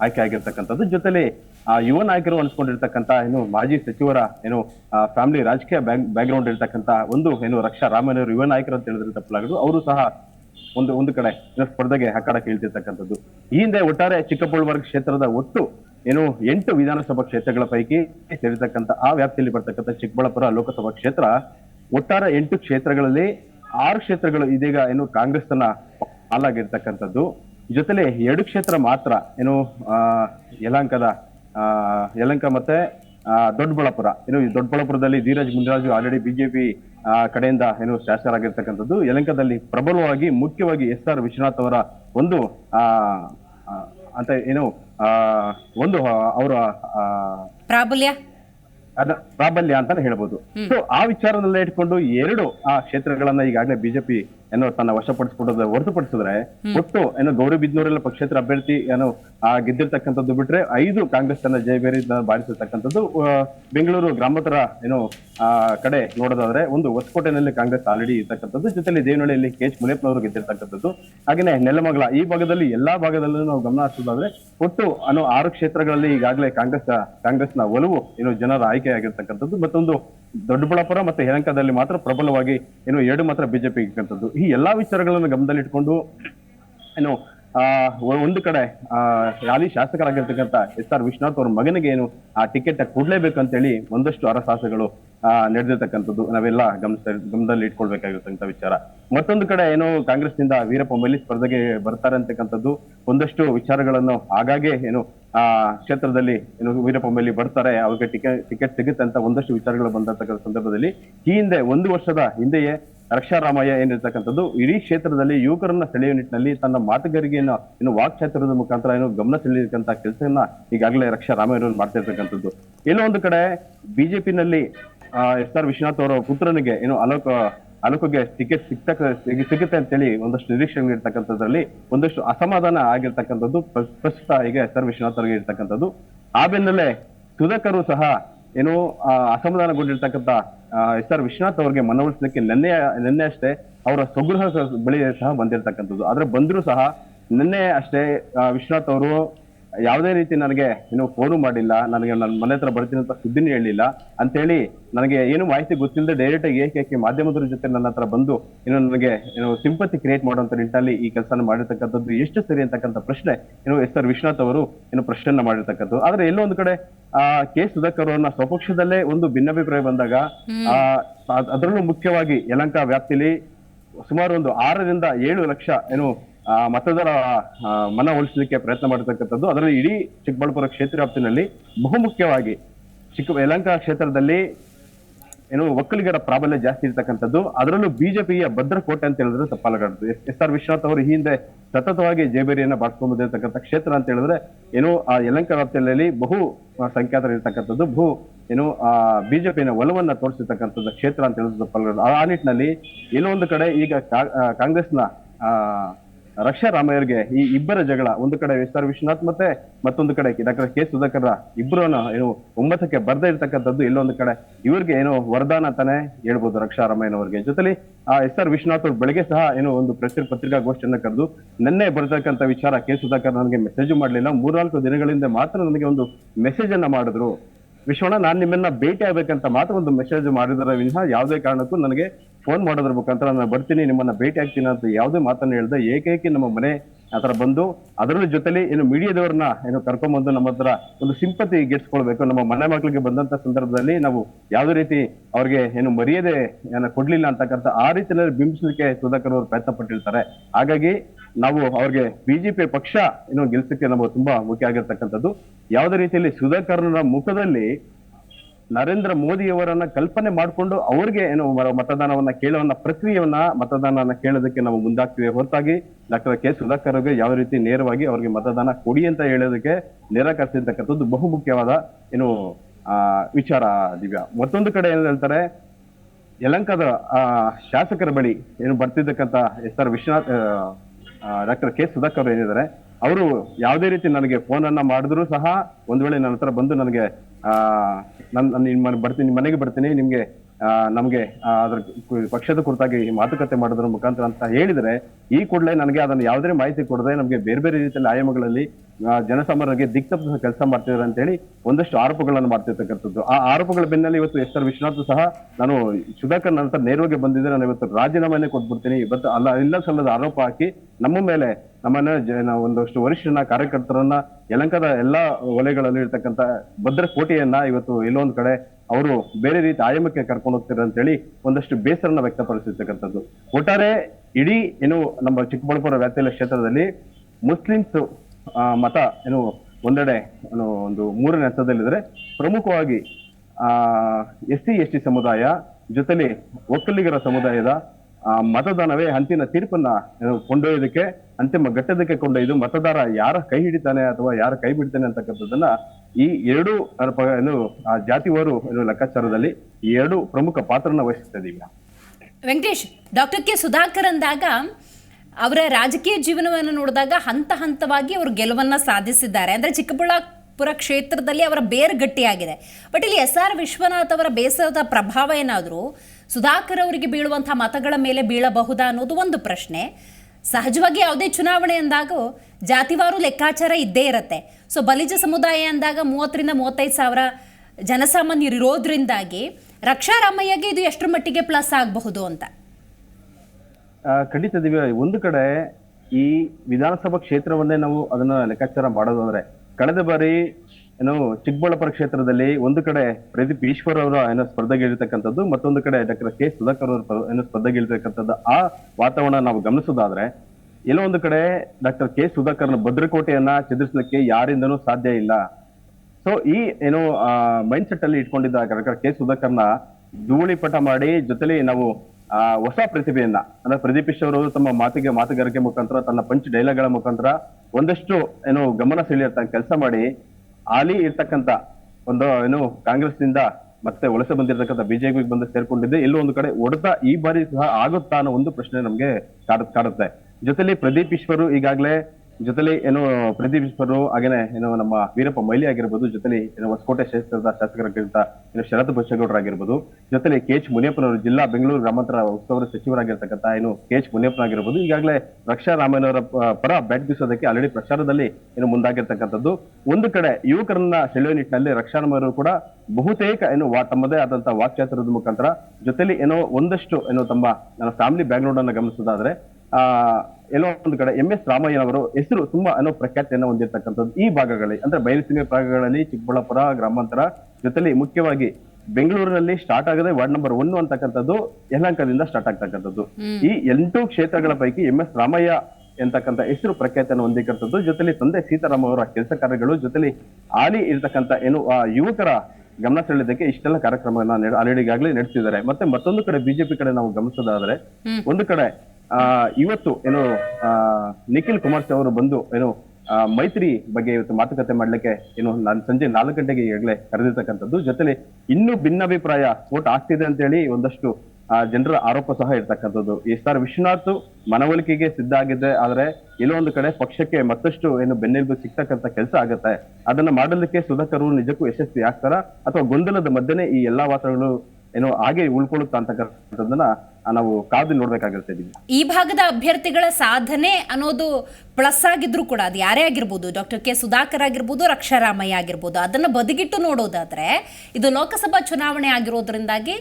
[SPEAKER 2] ಆಯ್ಕೆ ಆಗಿರ್ತಕ್ಕಂಥದ್ದು. ಜೊತೆಲಿ ಆ ಯುವ ನಾಯಕರು ಅನ್ಸ್ಕೊಂಡಿರ್ತಕ್ಕಂಥ ಏನು ಮಾಜಿ ಸಚಿವರ ಏನು ಫ್ಯಾಮಿಲಿ ರಾಜಕೀಯ ಬ್ಯಾಕ್ ಗ್ರೌಂಡ್ ಒಂದು ಏನು ರಕ್ಷಾ ರಾಮಯ್ಯನವರು ಯುವ ನಾಯಕರು ಅಂತ ಹೇಳಿದ್ರೆ ತಪ್ಪಲಾಗದು. ಅವರು ಸಹ ಒಂದು ಒಂದು ಕಡೆ ಸ್ಪರ್ಧೆಗೆ ಹಕ್ಕಾಡ ಕೇಳ್ತಿರ್ತಕ್ಕಂಥದ್ದು ಈ ಹಿಂದೆ ಒಟ್ಟಾರೆ ಚಿಕ್ಕಬಳ್ಳಾಪುರ ಕ್ಷೇತ್ರದ ಒಟ್ಟು ಏನು ಎಂಟು ವಿಧಾನಸಭಾ ಕ್ಷೇತ್ರಗಳ ಪೈಕಿ ಸೇರಿರ್ತಕ್ಕಂಥ ಆ ವ್ಯಾಪ್ತಿಯಲ್ಲಿ ಬರ್ತಕ್ಕಂಥ ಚಿಕ್ಕಬಳ್ಳಾಪುರ ಲೋಕಸಭಾ ಕ್ಷೇತ್ರ ಒಟ್ಟಾರೆ ಎಂಟು ಕ್ಷೇತ್ರಗಳಲ್ಲಿ ಆರು ಕ್ಷೇತ್ರಗಳು ಇದೀಗ ಏನು ಕಾಂಗ್ರೆಸ್ ತನ್ನ ಪಾಲಾಗಿರ್ತಕ್ಕಂಥದ್ದು. ಜೊತೆಲೆ ಎರಡು ಕ್ಷೇತ್ರ ಮಾತ್ರ ಏನು ಆ, ಯಲಹಂಕದ ಆ, ಯಲಂಕ ಮತ್ತೆ ದೊಡ್ಡಬಳ್ಳಾಪುರ. ಏನು ದೊಡ್ಡಬಳ್ಳಾಪುರದಲ್ಲಿ ಧೀರಜ್ ಮುನಿರಾಜು ಆಲ್ರೆಡಿ ಬಿಜೆಪಿ ಕಡೆಯಿಂದ ಏನು ಶಾಸಕರಾಗಿರ್ತಕ್ಕಂಥದ್ದು. ಯಲಂಕದಲ್ಲಿ ಪ್ರಬಲವಾಗಿ ಮುಖ್ಯವಾಗಿ ಎಸ್ ಆರ್ ವಿಶ್ವನಾಥ್ ಅವರ ಒಂದು ಅಂತ ಏನು ಒಂದು ಅವರ
[SPEAKER 1] ಪ್ರಾಬಲ್ಯ?
[SPEAKER 2] ಅದ ಪ್ರಾಬಲ್ಯ ಅಂತಾನೆ ಹೇಳ್ಬೋದು. ಸೊ ಆ ವಿಚಾರದಲ್ಲೇ ಇಟ್ಕೊಂಡು ಎರಡು ಆ ಕ್ಷೇತ್ರಗಳನ್ನ ಈಗಾಗಲೇ ಬಿಜೆಪಿ ಏನೋ ತನ್ನ ವಶಪಡಿಸಿಕೊಳ್ಳೋದ ಹೊರತುಪಡಿಸಿದ್ರೆ, ಒಟ್ಟು ಏನೋ ಗೌರಿ ಬಿದ್ನೂರೆಲ್ಲ ಪಕ್ಷೇತರ ಅಭ್ಯರ್ಥಿ ಏನೋ, ಆ, ಗೆದ್ದಿರ್ತಕ್ಕಂಥದ್ದು ಬಿಟ್ರೆ ಐದು ಕಾಂಗ್ರೆಸ್ ತನ್ನ ಜಯಬೇರಿ ಬಾರಿಸಿರ್ತಕ್ಕಂಥದ್ದು ಬೆಂಗಳೂರು ಗ್ರಾಮಾಂತರ ಏನು, ಆ, ಕಡೆ ನೋಡೋದಾದ್ರೆ ಒಂದು ಹೊಸಕೋಟೆನಲ್ಲಿ ಕಾಂಗ್ರೆಸ್ ಆಲ್ರೆಡಿ ಇರ್ತಕ್ಕಂಥದ್ದು, ಜೊತೆಲಿ ದೇವನಹಳ್ಳಿಯಲ್ಲಿ ಕೆ ಎಚ್ ಮುನಿಯಪ್ಪನವರು ಗೆದ್ದಿರ್ತಕ್ಕಂಥದ್ದು. ಹಾಗೇನೆ ನೆಲಮಂಗಲ, ಈ ಭಾಗದಲ್ಲಿ ಎಲ್ಲಾ ಭಾಗದಲ್ಲೂ ನಾವು ಗಮನ ಹರಿಸೋದಾದ್ರೆ, ಒಟ್ಟು ಅನ್ನೋ ಆರು ಕ್ಷೇತ್ರಗಳಲ್ಲಿ ಈಗಾಗಲೇ ಕಾಂಗ್ರೆಸ್, ಕಾಂಗ್ರೆಸ್ನ ಒಲವು ಏನು ಜನರ ಆಯ್ಕೆ ಆಗಿರ್ತಕ್ಕಂಥದ್ದು ಮತ್ತೊಂದು ದೊಡ್ಡಬಳ್ಳಾಪುರ ಮತ್ತೆ ಯಲಹಂಕದಲ್ಲಿ ಮಾತ್ರ ಪ್ರಬಲವಾಗಿ ಏನು ಎರಡು ಮಾತ್ರ ಬಿಜೆಪಿ ಇರ್ತಕ್ಕಂಥದ್ದು ಈ ಎಲ್ಲಾ ವಿಚಾರಗಳನ್ನು ಗಮನದಲ್ಲಿಟ್ಕೊಂಡು ಏನು ಒಂದು ಕಡೆ, ಆ ಹಾಲಿ ಶಾಸಕರಾಗಿರ್ತಕ್ಕಂಥ ಎಸ್ ಆರ್ ವಿಶ್ವನಾಥ್ ಅವ್ರ ಮಗನಿಗೆ ಏನು, ಆ, ಟಿಕೆಟ್ ಕೊಡ್ಲೇಬೇಕು ಅಂತೇಳಿ ಒಂದಷ್ಟು ಅರಸಾಹಸಗಳು ಆ, ನಡೆದಿರ್ತಕ್ಕಂಥದ್ದು. ನಾವೆಲ್ಲ ಗಮನ ಗಮನದಲ್ಲಿ ಇಟ್ಕೊಳ್ಬೇಕಾಗಿರ್ತಕ್ಕಂಥ ವಿಚಾರ. ಮತ್ತೊಂದು ಕಡೆ ಏನು ಕಾಂಗ್ರೆಸ್ನಿಂದ ವೀರಪ್ಪ ಮೊಯ್ಲಿ ಸ್ಪರ್ಧೆಗೆ ಬರ್ತಾರೆ ಅಂತಕ್ಕಂಥದ್ದು, ಒಂದಷ್ಟು ವಿಚಾರಗಳನ್ನು ಆಗಾಗೆ ಏನು, ಆ, ಕ್ಷೇತ್ರದಲ್ಲಿ ಏನು ವೀರಪ್ಪ ಮೊಯ್ಲಿ ಬರ್ತಾರೆ, ಅವ್ರಿಗೆ ಟಿಕೆಟ್ ಟಿಕೆಟ್ ಸಿಗುತ್ತೆ ಅಂತ ಒಂದಷ್ಟು ವಿಚಾರಗಳು ಬಂದಿರ್ತಕ್ಕಂಥ ಸಂದರ್ಭದಲ್ಲಿ, ಈ ಹಿಂದೆ ಒಂದು ವರ್ಷದ ಹಿಂದೆಯೇ ರಕ್ಷಾರಾಮಯ್ಯ ಏನಿರ್ತಕ್ಕಂಥದ್ದು, ಇಡೀ ಕ್ಷೇತ್ರದಲ್ಲಿ ಯುವಕರನ್ನ ಸೆಳೆಯುವ ನಿಟ್ಟಿನಲ್ಲಿ ತನ್ನ ಮಾತುಗಾರಿಕೆಯನ್ನು, ಇನ್ನು ವಾಕ್ಚಾತುರ್ಯದ ಮುಖಾಂತರ ಏನು ಗಮನ ಸೆಳೆಯತಕ್ಕಂಥ ಕೆಲಸವನ್ನ ಈಗಾಗಲೇ ರಕ್ಷಾರಾಮಯ್ಯ ಮಾಡ್ತಾ ಇರ್ತಕ್ಕಂಥದ್ದು ಎಲ್ಲೋ ಒಂದು ಕಡೆ ಬಿಜೆಪಿನಲ್ಲಿ ಎಸ್ ಆರ್ ವಿಶ್ವನಾಥ್ ಅವರ ಪುತ್ರನಿಗೆ ಏನು ಅಲೋಕ, ಅಲೋಕಗೆ ಟಿಕೆಟ್ ಸಿಕ್ತಕ್ಕ ಸಿಗ್- ಸಿಗುತ್ತೆ ಅಂತೇಳಿ ಒಂದಷ್ಟು ನಿರೀಕ್ಷೆ ಇರ್ತಕ್ಕಂಥದ್ರಲ್ಲಿ ಒಂದಷ್ಟು ಅಸಮಾಧಾನ ಆಗಿರ್ತಕ್ಕಂಥದ್ದು ಪ್ರ- ಪ್ರಸ್ತುತ ಈಗ ಎಸ್ ಆರ್ ವಿಶ್ವನಾಥ್ ಅವರಿಗೆ ಇರ್ತಕ್ಕಂಥದ್ದು. ಆ ಬೆನ್ನಲ್ಲೇ ಸುಧಾಕರು ಸಹ ಏನು ಅಸಮಾಧಾನಗೊಂಡಿರ್ತಕ್ಕಂಥ ಎಸ್ ಆರ್ ವಿಶ್ವನಾಥ್ ಅವರಿಗೆ ಮನವೊಲಿಸಲಿಕ್ಕೆ ನಿನ್ನೆ ನಿನ್ನೆ ಅಷ್ಟೇ ಅವರ ಸ್ವಗೃಹ ಬಳಿ ಸಹ ಬಂದಿರತಕ್ಕಂಥದ್ದು. ಆದ್ರೆ ಬಂದ್ರು ಸಹ ನಿನ್ನೆ ಅಷ್ಟೇ ವಿಶ್ವನಾಥ್ ಅವರು ಯಾವುದೇ ರೀತಿ ನನಗೆ ಇನ್ನು ಫೋನು ಮಾಡಿಲ್ಲ ನನಗೆ ನನ್ನ ಮನೆ ಹತ್ರ ಬರ್ತೀನಿ ಅಂತ ಸುದ್ದಿನೇ ಹೇಳಿಲ್ಲ ಅಂತೇಳಿ ನನಗೆ ಏನು ಮಾಹಿತಿ ಗೊತ್ತಿಲ್ಲದೆ ಡೈರೆಕ್ಟ್ ಆಗಿ ಏಕೆ ಮಾಧ್ಯಮದವ್ರ ಜೊತೆ ನನ್ನ ಹತ್ರ ಬಂದು ಇನ್ನು ನನಗೆ ಏನು ಸಿಂಪತಿ ಕ್ರಿಯೇಟ್ ಮಾಡುವಂತ ನಿಟ್ಟಿನಲ್ಲಿ ಈ ಕೆಲಸನ ಮಾಡಿರ್ತಕ್ಕಂಥದ್ದು ಎಷ್ಟು ಸರಿ ಅಂತಕ್ಕಂಥ ಪ್ರಶ್ನೆ ಏನು ಎಸ್ ಆರ್ ವಿಶ್ವನಾಥ್ ಅವರು ಏನು ಪ್ರಶ್ನೆಯನ್ನ ಮಾಡಿರ್ತಕ್ಕಂಥದ್ದು. ಆದ್ರೆ ಎಲ್ಲೋ ಒಂದು ಕಡೆ ಆ ಕೆ ಸುಧಾಕರ್ ಅವರನ್ನ ಸ್ವಪಕ್ಷದಲ್ಲೇ ಒಂದು ಭಿನ್ನಾಭಿಪ್ರಾಯ ಬಂದಾಗ ಆ ಅದ್- ಅದರಲ್ಲೂ ಮುಖ್ಯವಾಗಿ ಯಲಂಕ ವ್ಯಾಪ್ತಿಲಿ ಸುಮಾರು ಒಂದು ಆರರಿಂದ ಏಳು ಲಕ್ಷ ಏನು ಮತದಾರ ಮನ ಒಲಿಸಲಿಕ್ಕೆ ಪ್ರಯತ್ನ ಮಾಡತಕ್ಕಂಥದ್ದು. ಅದರಲ್ಲಿ ಇಡೀ ಚಿಕ್ಕಬಳ್ಳಾಪುರ ಕ್ಷೇತ್ರ ವ್ಯಾಪ್ತಿನಲ್ಲಿ ಬಹುಮುಖ್ಯವಾಗಿ ಚಿಕ್ಕ, ಯಲಂಕ ಕ್ಷೇತ್ರದಲ್ಲಿ ಏನು ಒಕ್ಕಲಿಗರ ಪ್ರಾಬಲ್ಯ ಜಾಸ್ತಿ ಇರ್ತಕ್ಕಂಥದ್ದು. ಅದರಲ್ಲೂ ಬಿಜೆಪಿಯ ಭದ್ರಕೋಟೆ ಅಂತ ಹೇಳಿದ್ರೆ ತಪ್ಪಾಗಲಾರದು ಎಸ್ ಆರ್ ವಿಶ್ವನಾಥ್ ಅವರು ಈ ಹಿಂದೆ ಸತತವಾಗಿ ಜೇಬೇರಿಯನ್ನ ಬಾಡ್ಸ್ಕೊಂಡ್ಬಂದಿರತಕ್ಕಂಥ ಕ್ಷೇತ್ರ ಅಂತ ಹೇಳಿದ್ರೆ ಏನು, ಆ, ಯಲಂಕ ವ್ಯಾಪ್ತಿಯಲ್ಲಿ ಬಹು ಸಂಖ್ಯಾತರ ಸಂಖ್ಯಾತರು ಇರ್ತಕ್ಕಂಥದ್ದು, ಬಹು, ಏನು, ಆ, ಬಿಜೆಪಿನ ಒಲವನ್ನ ತೋರಿಸಿರ್ತಕ್ಕಂಥದ್ದು ಕ್ಷೇತ್ರ ಅಂತ ಹೇಳಿದ್ರೆ ತಪ್ಪಾಗಲಾರದು ಆ ನಿಟ್ಟಿನಲ್ಲಿ ಏನೋ ಒಂದು ಕಡೆ ಈಗ ಕಾಂಗ್ರೆಸ್ನ, ಆ ರಕ್ಷಾ ರಾಮಯ್ಯರ್ಗೆ ಈ ಇಬ್ಬರ ಜಗಳ, ಒಂದು ಕಡೆ ಎಸ್ ಆರ್ ವಿಶ್ವನಾಥ್ ಮತ್ತೆ ಮತ್ತೊಂದು ಕಡೆ ಡಾಕ್ಟರ್ ಕೆ ಸುಧಾಕರ್ ಇಬ್ಬರನ್ನ ಏನು ಒಮ್ಮತಕ್ಕೆ ಬರ್ದೇ ಇರ್ತಕ್ಕಂಥದ್ದು ಎಲ್ಲೊಂದು ಕಡೆ ಇವ್ರಿಗೆ ಏನು ವರದಾನ ತಾನೇ ಹೇಳ್ಬೋದು ರಕ್ಷಾ ರಾಮಯ್ಯನವರಿಗೆ. ಜೊತೆಲಿ ಆ ಎಸ್ ಆರ್ ವಿಶ್ವನಾಥ್ ಅವ್ರು ಬೆಳಗ್ಗೆ ಸಹ ಏನು ಒಂದು ಪ್ರೆಸ್ ಪತ್ರಿಕಾಗೋಷ್ಠಿಯನ್ನ ಕರೆದು, ನಿನ್ನೆ ಬರ್ತಕ್ಕಂಥ ವಿಚಾರ ಕೆ ಸುಧಾಕರ್ ನನಗೆ ಮೆಸೇಜ್ ಮಾಡಲಿಲ್ಲ, ಮೂರ್ನಾಲ್ಕು ದಿನಗಳಿಂದ ಮಾತ್ರ ನನಗೆ ಒಂದು ಮೆಸೇಜ್ ಅನ್ನ ಮಾಡಿದ್ರು. ವಿಶ್ವಣ್ಣ, ನಾನ್ ನಿಮ್ಮನ್ನ ಭೇಟಿ ಆಗ್ಬೇಕಂತ ಮಾತ್ರ ಒಂದು ಮೆಸೇಜ್ ಮಾಡಿದ್ರ, ವಿನಃ ಯಾವುದೇ ಕಾರಣಕ್ಕೂ ನನಗೆ ಫೋನ್ ಮಾಡೋದ್ರ ಮುಖಾಂತರ ನಾನು ಬರ್ತೀನಿ, ನಿಮ್ಮನ್ನ ಭೇಟಿ ಆಗ್ತೀನಿ ಅಂತ ಯಾವುದೇ ಮಾತನ್ನು ಹೇಳ್ದೆ, ಏಕೈಕಿ ನಮ್ಮ ಮನೆ ಆತರ ಬಂದು ಅದರ ಜೊತೆಲಿ ಏನು ಮೀಡಿಯಾದವ್ರನ್ನ ಏನು ಕರ್ಕೊಂಡ್ಬಂದು ನಮ್ಮ ಹತ್ರ ಒಂದು ಸಿಂಪತಿ ಗೆಟ್ಸ್ಕೊಳ್ಬೇಕು ನಮ್ಮ ಮನೆ ಮಕ್ಕಳಿಗೆ ಬಂದಂತ ಸಂದರ್ಭದಲ್ಲಿ ನಾವು ಯಾವುದೇ ರೀತಿ ಅವ್ರಿಗೆ ಏನು ಮರ್ಯಾದೆ ಏನೋ ಕೊಡ್ಲಿಲ್ಲ ಅಂತಕ್ಕಂಥ ಆ ರೀತಿಯಲ್ಲಿ ಬಿಂಬಿಸಲಿಕ್ಕೆ ಸುಧಾಕರ್ ಅವರು ಪ್ರಯತ್ನ ಪಟ್ಟಿರ್ತಾರೆ. ಹಾಗಾಗಿ ನಾವು ಅವ್ರಿಗೆ ಬಿಜೆಪಿ ಪಕ್ಷ ಏನು ಗೆಲ್ಸಕ್ಕೆ ನಮಗೆ ತುಂಬಾ ಮುಖ್ಯ ಆಗಿರ್ತಕ್ಕಂಥದ್ದು. ಯಾವುದೇ ರೀತಿಯಲ್ಲಿ ಸುಧಾಕರ್ನ ಮುಖದಲ್ಲಿ ನರೇಂದ್ರ ಮೋದಿಯವರನ್ನ ಕಲ್ಪನೆ ಮಾಡಿಕೊಂಡು ಅವ್ರಿಗೆ ಏನು ಮತದಾನವನ್ನ ಕೇಳುವನ್ನ ಪ್ರಕ್ರಿಯೆಯನ್ನ ಮತದಾನವನ್ನ ಕೇಳೋದಕ್ಕೆ ನಾವು ಮುಂದಾಗ್ತೀವಿ. ಹೊರತಾಗಿ ಡಾಕ್ಟರ್ ಕೆ. ಸುಧಾಕರ್ ಅವರಿಗೆ ಯಾವ ರೀತಿ ನೇರವಾಗಿ ಅವರಿಗೆ ಮತದಾನ ಕೊಡಿ ಅಂತ ಹೇಳೋದಕ್ಕೆ ನಿರಾಕರಿಸಿರ್ತಕ್ಕಂಥದ್ದು ಬಹುಮುಖ್ಯವಾದ ಏನು, ಆ, ವಿಚಾರ ದಿವ್ಯ. ಮತ್ತೊಂದು ಕಡೆ ಏನ್ ಹೇಳ್ತಾರೆ, ಯಲಂಕದ ಶಾಸಕರ ಬಳಿ ಏನು ಬರ್ತಿದ್ದಕ್ಕಂತ S R Vishwanath doctor K. Sudhakar ಏನಿದ್ದಾರೆ, ಅವರು ಯಾವುದೇ ರೀತಿ ನನಗೆ ಫೋನ್ ಅನ್ನ ಮಾಡಿದ್ರು ಸಹ ಒಂದ್ ವೇಳೆ ನನ್ನ ಹತ್ರ ಬಂದು ನನಗೆ ನನ್ ನನ್ ನಿಮ್ಮ ಬರ್ತೀನಿ ನಿಮ್ಮ ಮನೆಗೆ ಬರ್ತೀನಿ ನಿಮ್ಗೆ ಆ, ನಮ್ಗೆ ಅದ್ರ ಪಕ್ಷದ ಕುರಿತಾಗಿ ಮಾತುಕತೆ ಮಾಡೋದ್ರ ಮುಖಾಂತರ ಅಂತ ಹೇಳಿದ್ರೆ, ಈ ಕೂಡಲೇ ನನಗೆ ಅದನ್ನ ಯಾವುದೇ ಮಾಹಿತಿ ಕೊಡದೆ ನಮಗೆ ಬೇರೆ ಬೇರೆ ರೀತಿಯಲ್ಲಿ ಆಯಾಮಗಳಲ್ಲಿ ಜನಸಾಮಾನ್ಯರಿಗೆ ದಿಕ್ತಪ್ಪಿಸ ಕೆಲಸ ಮಾಡ್ತಿದ್ದಾರೆ ಅಂತ ಹೇಳಿ ಒಂದಷ್ಟು ಆರೋಪಗಳನ್ನು ಮಾಡ್ತಿರ್ತಕ್ಕಂಥದ್ದು. ಆ ಆರೋಪಗಳ ಬೆನ್ನಲ್ಲಿ ಇವತ್ತು ಎಸ್ ಆರ್ ವಿಶ್ವನಾಥ್ ಸಹ ನಾನು ಸುಧಾಕರ್ ನಂತರ ನೇರವಾಗಿ ಬಂದಿದ್ದೆ. ನಾನು ಇವತ್ತು ರಾಜೀನಾಮೆನೆ ಕೊಟ್ಬಿಡ್ತೀನಿ. ಇವತ್ತು ಅಲ್ಲ ಇಲ್ಲ ಸಲ್ಲದ ಆರೋಪ ಹಾಕಿ ನಮ್ಮ ಮೇಲೆ ನಮ್ಮನ್ನ ಒಂದಷ್ಟು ವರಿಷ್ಠನ ಕಾರ್ಯಕರ್ತರನ್ನ, ಯಲಂಕದ ಎಲ್ಲಾ ವಲಯಗಳಲ್ಲಿ ಇರ್ತಕ್ಕಂಥ ಭದ್ರಕೋಟೆಯನ್ನ ಇವತ್ತು ಎಲ್ಲೊಂದು ಕಡೆ ಅವರು ಬೇರೆ ರೀತಿ ಆಯಾಮಕ್ಕೆ ಕರ್ಕೊಂಡು ಹೋಗ್ತಾರೆ ಅಂತ ಹೇಳಿ ಒಂದಷ್ಟು ಬೇಸರನ್ನ ವ್ಯಕ್ತಪಡಿಸಿರ್ತಕ್ಕಂಥದ್ದು. ಒಟ್ಟಾರೆ ಇಡೀ ಏನು ನಮ್ಮ ಚಿಕ್ಕಬಳ್ಳಾಪುರ ವ್ಯಾಪ್ತಿಯ ಕ್ಷೇತ್ರದಲ್ಲಿ ಮುಸ್ಲಿಮ್ಸ್ ಮತ ಏನು ಒಂದೆಡೆ ಒಂದು ಮೂರನೇ ಹಂತದಲ್ಲಿದ್ರೆ ಪ್ರಮುಖವಾಗಿ, ಆ ಎಸ್ ಸಿ ಎಸ್ ಟಿ ಸಮುದಾಯ ಜೊತೆಲಿ ಒಕ್ಕಲಿಗರ ಸಮುದಾಯದ ಮತದಾನವೇ ಅಂತಿಮ ತೀರ್ಪನ್ನ ಕೊಂಡೊಯ್ಯೋದಕ್ಕೆ, ಅಂತಿಮ ಘಟ್ಟದಕ್ಕೆ ಕೊಂಡೊಯ್ದು ಮತದಾರ ಯಾರ ಕೈ ಹಿಡಿತಾನೆ ಅಥವಾ ಯಾರ ಕೈ ಬಿಡ್ತಾನೆ ಅಂತಕ್ಕಂಥದ್ದನ್ನ ಈ ಎರಡು ಏನು, ಆ, ಜಾತಿವಾರು ಲೆಕ್ಕಾಚಾರದಲ್ಲಿ ಈ ಎರಡು ಪ್ರಮುಖ ಪಾತ್ರನ ವಹಿಸ್ತಾ ಇದೀವಿ.
[SPEAKER 1] Venkatesh, doctor K. ಸುಧಾಕರ್ ಅಂದಾಗ ಅವರ ರಾಜಕೀಯ ಜೀವನವನ್ನು ನೋಡಿದಾಗ ಹಂತ ಹಂತವಾಗಿ ಅವರು ಗೆಲುವನ್ನ ಸಾಧಿಸಿದ್ದಾರೆ. ಅಂದ್ರೆ ಚಿಕ್ಕಬಳ್ಳಾಪುರ ಕ್ಷೇತ್ರದಲ್ಲಿ ಅವರ ಬೇರು ಗಟ್ಟಿಯಾಗಿದೆ ಬಟ್ ಇಲ್ಲಿ ಎಸ್ ಆರ್ ವಿಶ್ವನಾಥ್ ಅವರ ಬೇಸರದ ಪ್ರಭಾವ ಏನಾದರೂ ಸುಧಾಕರ್ ಅವರಿಗೆ ಬೀಳುವಂಥ ಮತಗಳ ಮೇಲೆ ಬೀಳಬಹುದಾ ಅನ್ನೋದು ಒಂದು ಪ್ರಶ್ನೆ. ಸಹಜವಾಗಿ ಯಾವುದೇ ಚುನಾವಣೆ ಅಂದಾಗ ಜಾತಿವಾರು ಲೆಕ್ಕಾಚಾರ ಇದ್ದೇ ಇರುತ್ತೆ. ಸೊ ಬಲಿಜ ಸಮುದಾಯ ಅಂದಾಗ ಮೂವತ್ತರಿಂದ ಮೂವತ್ತೈದು ಸಾವಿರ ಜನಸಾಮಾನ್ಯರು ಇರೋದ್ರಿಂದಾಗಿ ರಕ್ಷಾರಾಮಯ್ಯಗೆ ಇದು ಎಷ್ಟರ ಮಟ್ಟಿಗೆ ಪ್ಲಸ್ ಆಗಬಹುದು ಅಂತ?
[SPEAKER 2] ಖಂಡಿತ ದಿವ್ಯ, ಒಂದು ಕಡೆ ಈ ವಿಧಾನಸಭಾ ಕ್ಷೇತ್ರವನ್ನೇ ನಾವು ಅದನ್ನ ಲೆಕ್ಕಾಚಾರ ಮಾಡೋದಾದ್ರೆ, ಕಳೆದ ಬಾರಿ ಏನು ಚಿಕ್ಕಬಳ್ಳಾಪುರ ಕ್ಷೇತ್ರದಲ್ಲಿ ಒಂದು ಕಡೆ ಪ್ರದೀಪ್ ಈಶ್ವರ್ ಅವರ ಏನೋ ಸ್ಪರ್ಧೆಗಿಳಿರ್ತಕ್ಕಂಥದ್ದು ಮತ್ತೊಂದು ಕಡೆ ಡಾಕ್ಟರ್ ಕೆ ಸುಧಾಕರ್ ಅವರ ಏನೋ ಸ್ಪರ್ಧೆಗಿಳಿರ್ತಕ್ಕಂಥದ್ದು ಆ ವಾತಾವರಣ ನಾವು ಗಮನಿಸೋದಾದ್ರೆ ಎಲ್ಲೋ ಒಂದು ಕಡೆ ಡಾಕ್ಟರ್ ಕೆ ಸುಧಾಕರ್ನ ಭದ್ರಕೋಟೆಯನ್ನ ಚದುರಿಸಲಿಕ್ಕೆ ಯಾರಿಂದನೂ ಸಾಧ್ಯ ಇಲ್ಲ. ಸೊ ಈ ಏನು ಮೈಂಡ್ ಸೆಟ್ ಅಲ್ಲಿ ಇಟ್ಕೊಂಡಿದ್ದ ಡಾಕ್ಟರ್ ಕೆ ಸುಧಾಕರ್ನ ಧೂಳಿಪಟ ಮಾಡಿ ಜೊತೆಲಿ ನಾವು ಆ, ಹೊಸ ಪ್ರತಿಭೆಯನ್ನ ಅಂದ್ರೆ ಪ್ರದೀಪ್ ಅವರು ತಮ್ಮ ಮಾತಿಗೆ ಮಾತುಗಾರಿಕೆ ಮುಖಾಂತರ ತನ್ನ ಪಂಚ್ ಡೈಲಾಗ್ಗಳ ಮುಖಾಂತರ ಒಂದಷ್ಟು ಏನು ಗಮನ ಸೆಳೆಯುತ್ತ ಕೆಲಸ ಮಾಡಿ ಹಾಲಿ ಇರ್ತಕ್ಕಂತ ಒಂದು, ಏನು ಕಾಂಗ್ರೆಸ್ನಿಂದ ಮತ್ತೆ ವಲಸೆ ಬಂದಿರತಕ್ಕಂಥ ಬಿಜೆಪಿಗೆ ಬಂದು ಸೇರ್ಕೊಂಡಿದ್ದೆ. ಎಲ್ಲೋ ಒಂದು ಕಡೆ ಒಡತ ಈ ಬಾರಿ ಸಹ ಆಗುತ್ತಾ ಅನ್ನೋ ಒಂದು ಪ್ರಶ್ನೆ ನಮ್ಗೆ ಕಾಡ್- ಕಾಡುತ್ತೆ. ಜೊತೆಲಿ ಪ್ರದೀಪ್ ಈಶ್ವರು ಈಗಾಗಲೇ ಜೊತೆಲಿ ಏನು ಪ್ರದೀಪ್ ಈಶ್ವರು ಹಾಗೇನೆ ಏನು ನಮ್ಮ ವೀರಪ್ಪ ಮೈಲಿ ಆಗಿರ್ಬೋದು, ಜೊತೆಲಿ ಏನು ಹೊಸಕೋಟೆ ಕ್ಷೇತ್ರದ ಶಾಸಕರಾಗಿರ್ತ ಏನು ಶರತ್ ಬಚ್ಚೇಗೌಡರಾಗಿರ್ಬೋದು ಜೊತೆಲಿ ಕೆ ಎಚ್ ಮುನಿಯಪ್ಪನವರು ಜಿಲ್ಲಾ ಬೆಂಗಳೂರು ಗ್ರಾಮಾಂತರ ಉಸ್ತುವಾರಿ ಸಚಿವರಾಗಿರ್ತಕ್ಕಂಥ ಏನು ಕೆ ಎಚ್ ಮುನಿಯಪ್ಪನಾಗಿರ್ಬೋದು, ಈಗಾಗಲೇ ರಕ್ಷಾ ರಾಮಯ್ಯನವರ ಪರ ಬ್ಯಾಟ್ ಬೀಸೋದಕ್ಕೆ ಆಲ್ರೆಡಿ ಪ್ರಚಾರದಲ್ಲಿ ಏನು ಮುಂದಾಗಿರ್ತಕ್ಕಂಥದ್ದು. ಒಂದು ಕಡೆ ಯುವಕರನ್ನ ಸೆಳೆಯುವ ನಿಟ್ಟಿನಲ್ಲಿ ರಕ್ಷಾ ರಾಮಯ್ಯವರು ಕೂಡ ಬಹುತೇಕ ಏನು ತಮ್ಮದೇ ಆದಂತಹ ವಾಕ್ಚಾತುರ್ಯದ ಮುಖಾಂತರ ಜೊತೆಲಿ ಏನೋ ಒಂದಷ್ಟು ಏನು ತಮ್ಮ ನನ್ನ ಫ್ಯಾಮಿಲಿ ಬ್ಯಾಕ್ಗ್ರೌಂಡ್ ಅನ್ನ ಗಮನಿಸೋದಾದ್ರೆ, ಆ ಎಲ್ಲೋ ಒಂದು ಕಡೆ ಎಂ ಎಸ್ ರಾಮಯ್ಯನವರು ಹೆಸರು ತುಂಬಾ ಅನ್ನೋ ಪ್ರಖ್ಯಾತಿಯನ್ನು ಹೊಂದಿರತಕ್ಕಂಥದ್ದು. ಈ ಭಾಗಗಳಲ್ಲಿ ಅಂದ್ರೆ ಬಯಲುಸೀಮೆ ಭಾಗಗಳಲ್ಲಿ ಚಿಕ್ಕಬಳ್ಳಾಪುರ ಗ್ರಾಮಾಂತರ ಜೊತೆಲಿ ಮುಖ್ಯವಾಗಿ ಬೆಂಗಳೂರಿನಲ್ಲಿ ಸ್ಟಾರ್ಟ್ ಆಗದೆ ವಾರ್ಡ್ ನಂಬರ್ ಒನ್ ಅಂತಕ್ಕಂಥದ್ದು ಯಲಹಂಕದಿಂದ ಸ್ಟಾರ್ಟ್ ಆಗ್ತಕ್ಕಂಥದ್ದು. ಈ ಎಂಟು ಕ್ಷೇತ್ರಗಳ ಪೈಕಿ ಎಂ ಎಸ್ ರಾಮಯ್ಯ ಎಂತಕ್ಕಂಥ ಹೆಸರು ಪ್ರಖ್ಯಾತಿಯನ್ನು ಹೊಂದಿರ್ತದ್ದು ಜೊತೆಲಿ ತಂದೆ ಸೀತಾರಾಮ ಅವರ ಕೆಲಸ ಕಾರ್ಯಗಳು ಜೊತೆಲಿ ಹಾಲಿ ಇರ್ತಕ್ಕಂಥ ಏನು ಆ ಯುವಕರ ಗಮನ ಸೆಳೆದಕ್ಕೆ ಇಷ್ಟೆಲ್ಲ ಕಾರ್ಯಕ್ರಮಗಳನ್ನ ಆಲ್ರೆಡಿ ಈಗಾಗಲೇ ನಡೆಸಿದ್ದಾರೆ. ಮತ್ತೆ ಮತ್ತೊಂದು ಕಡೆ ಬಿಜೆಪಿ ಕಡೆ ನಾವು ಗಮನಿಸೋದಾದ್ರೆ ಒಂದು ಕಡೆ ಇವತ್ತು ಏನು ಆ ನಿಖಿಲ್ ಕುಮಾರಸ್ವಾಮಿ ಅವರು ಬಂದು ಏನು ಆ, ಮೈತ್ರಿ ಬಗ್ಗೆ ಇವತ್ತು ಮಾತುಕತೆ ಮಾಡ್ಲಿಕ್ಕೆ ಏನು ನಾನು ಸಂಜೆ ನಾಲ್ಕು ಗಂಟೆಗೆ ಈಗಾಗಲೇ ಕರೆದಿರ್ತಕ್ಕಂಥದ್ದು. ಜೊತೆಲಿ ಇನ್ನೂ ಭಿನ್ನಾಭಿಪ್ರಾಯ ವೋಟ್ ಆಗ್ತಿದೆ ಅಂತ ಹೇಳಿ ಒಂದಷ್ಟು ಆ, ಜನರ ಆರೋಪ ಸಹ ಇರ್ತಕ್ಕಂಥದ್ದು. ಎಸ್ ಆರ್ ವಿಶ್ವನಾಥ್ ಮನವೊಲಿಕೆಗೆ ಸಿದ್ಧ ಆಗಿದೆ ಆದ್ರೆ ಎಲ್ಲೋ ಒಂದು ಕಡೆ ಪಕ್ಷಕ್ಕೆ ಮತ್ತಷ್ಟು ಏನು ಬೆನ್ನೆಲುಬು ಸಿಗ್ತಕ್ಕಂಥ ಕೆಲಸ ಆಗುತ್ತೆ. ಅದನ್ನ ಮಾಡಲಿಕ್ಕೆ ಸುಧಾಕರ್ ನಿಜಕ್ಕೂ ಯಶಸ್ವಿ ಆಗ್ತಾರ? ಅಥವಾ ಗೊಂದಲದ ಮಧ್ಯೆ ಈ ಎಲ್ಲಾ ವಾತಾವರಣಗಳು ಏನೋ ಹಾಗೆ ಉಳ್ಕೊಳ್ಳುತ್ತಾ ಅಂತಕ್ಕಂಥದ್ದನ್ನ ಆ, ನಾವು ಕಾದು ನೋಡ್ಬೇಕಾಗಿರುತ್ತೆ
[SPEAKER 1] ಈ ಭಾಗದ ಅಭ್ಯರ್ಥಿಗಳ ಸಾಧನೆ ಅನ್ನೋದು ಪ್ಲಸ್ ಆಗಿದ್ರು ಕೂಡ ಅದು ಯಾರೇ ಆಗಿರ್ಬೋದು ಡಾಕ್ಟರ್ ಕೆ ಸುಧಾಕರ್ ಆಗಿರ್ಬೋದು ರಕ್ಷಾರಾಮಯ್ಯ ಆಗಿರ್ಬೋದು ಅದನ್ನ ಬದಿಗಿಟ್ಟು ನೋಡೋದಾದ್ರೆ ಇದು ಲೋಕಸಭಾ ಚುನಾವಣೆ ಆಗಿರೋದ್ರಿಂದಾಗಿ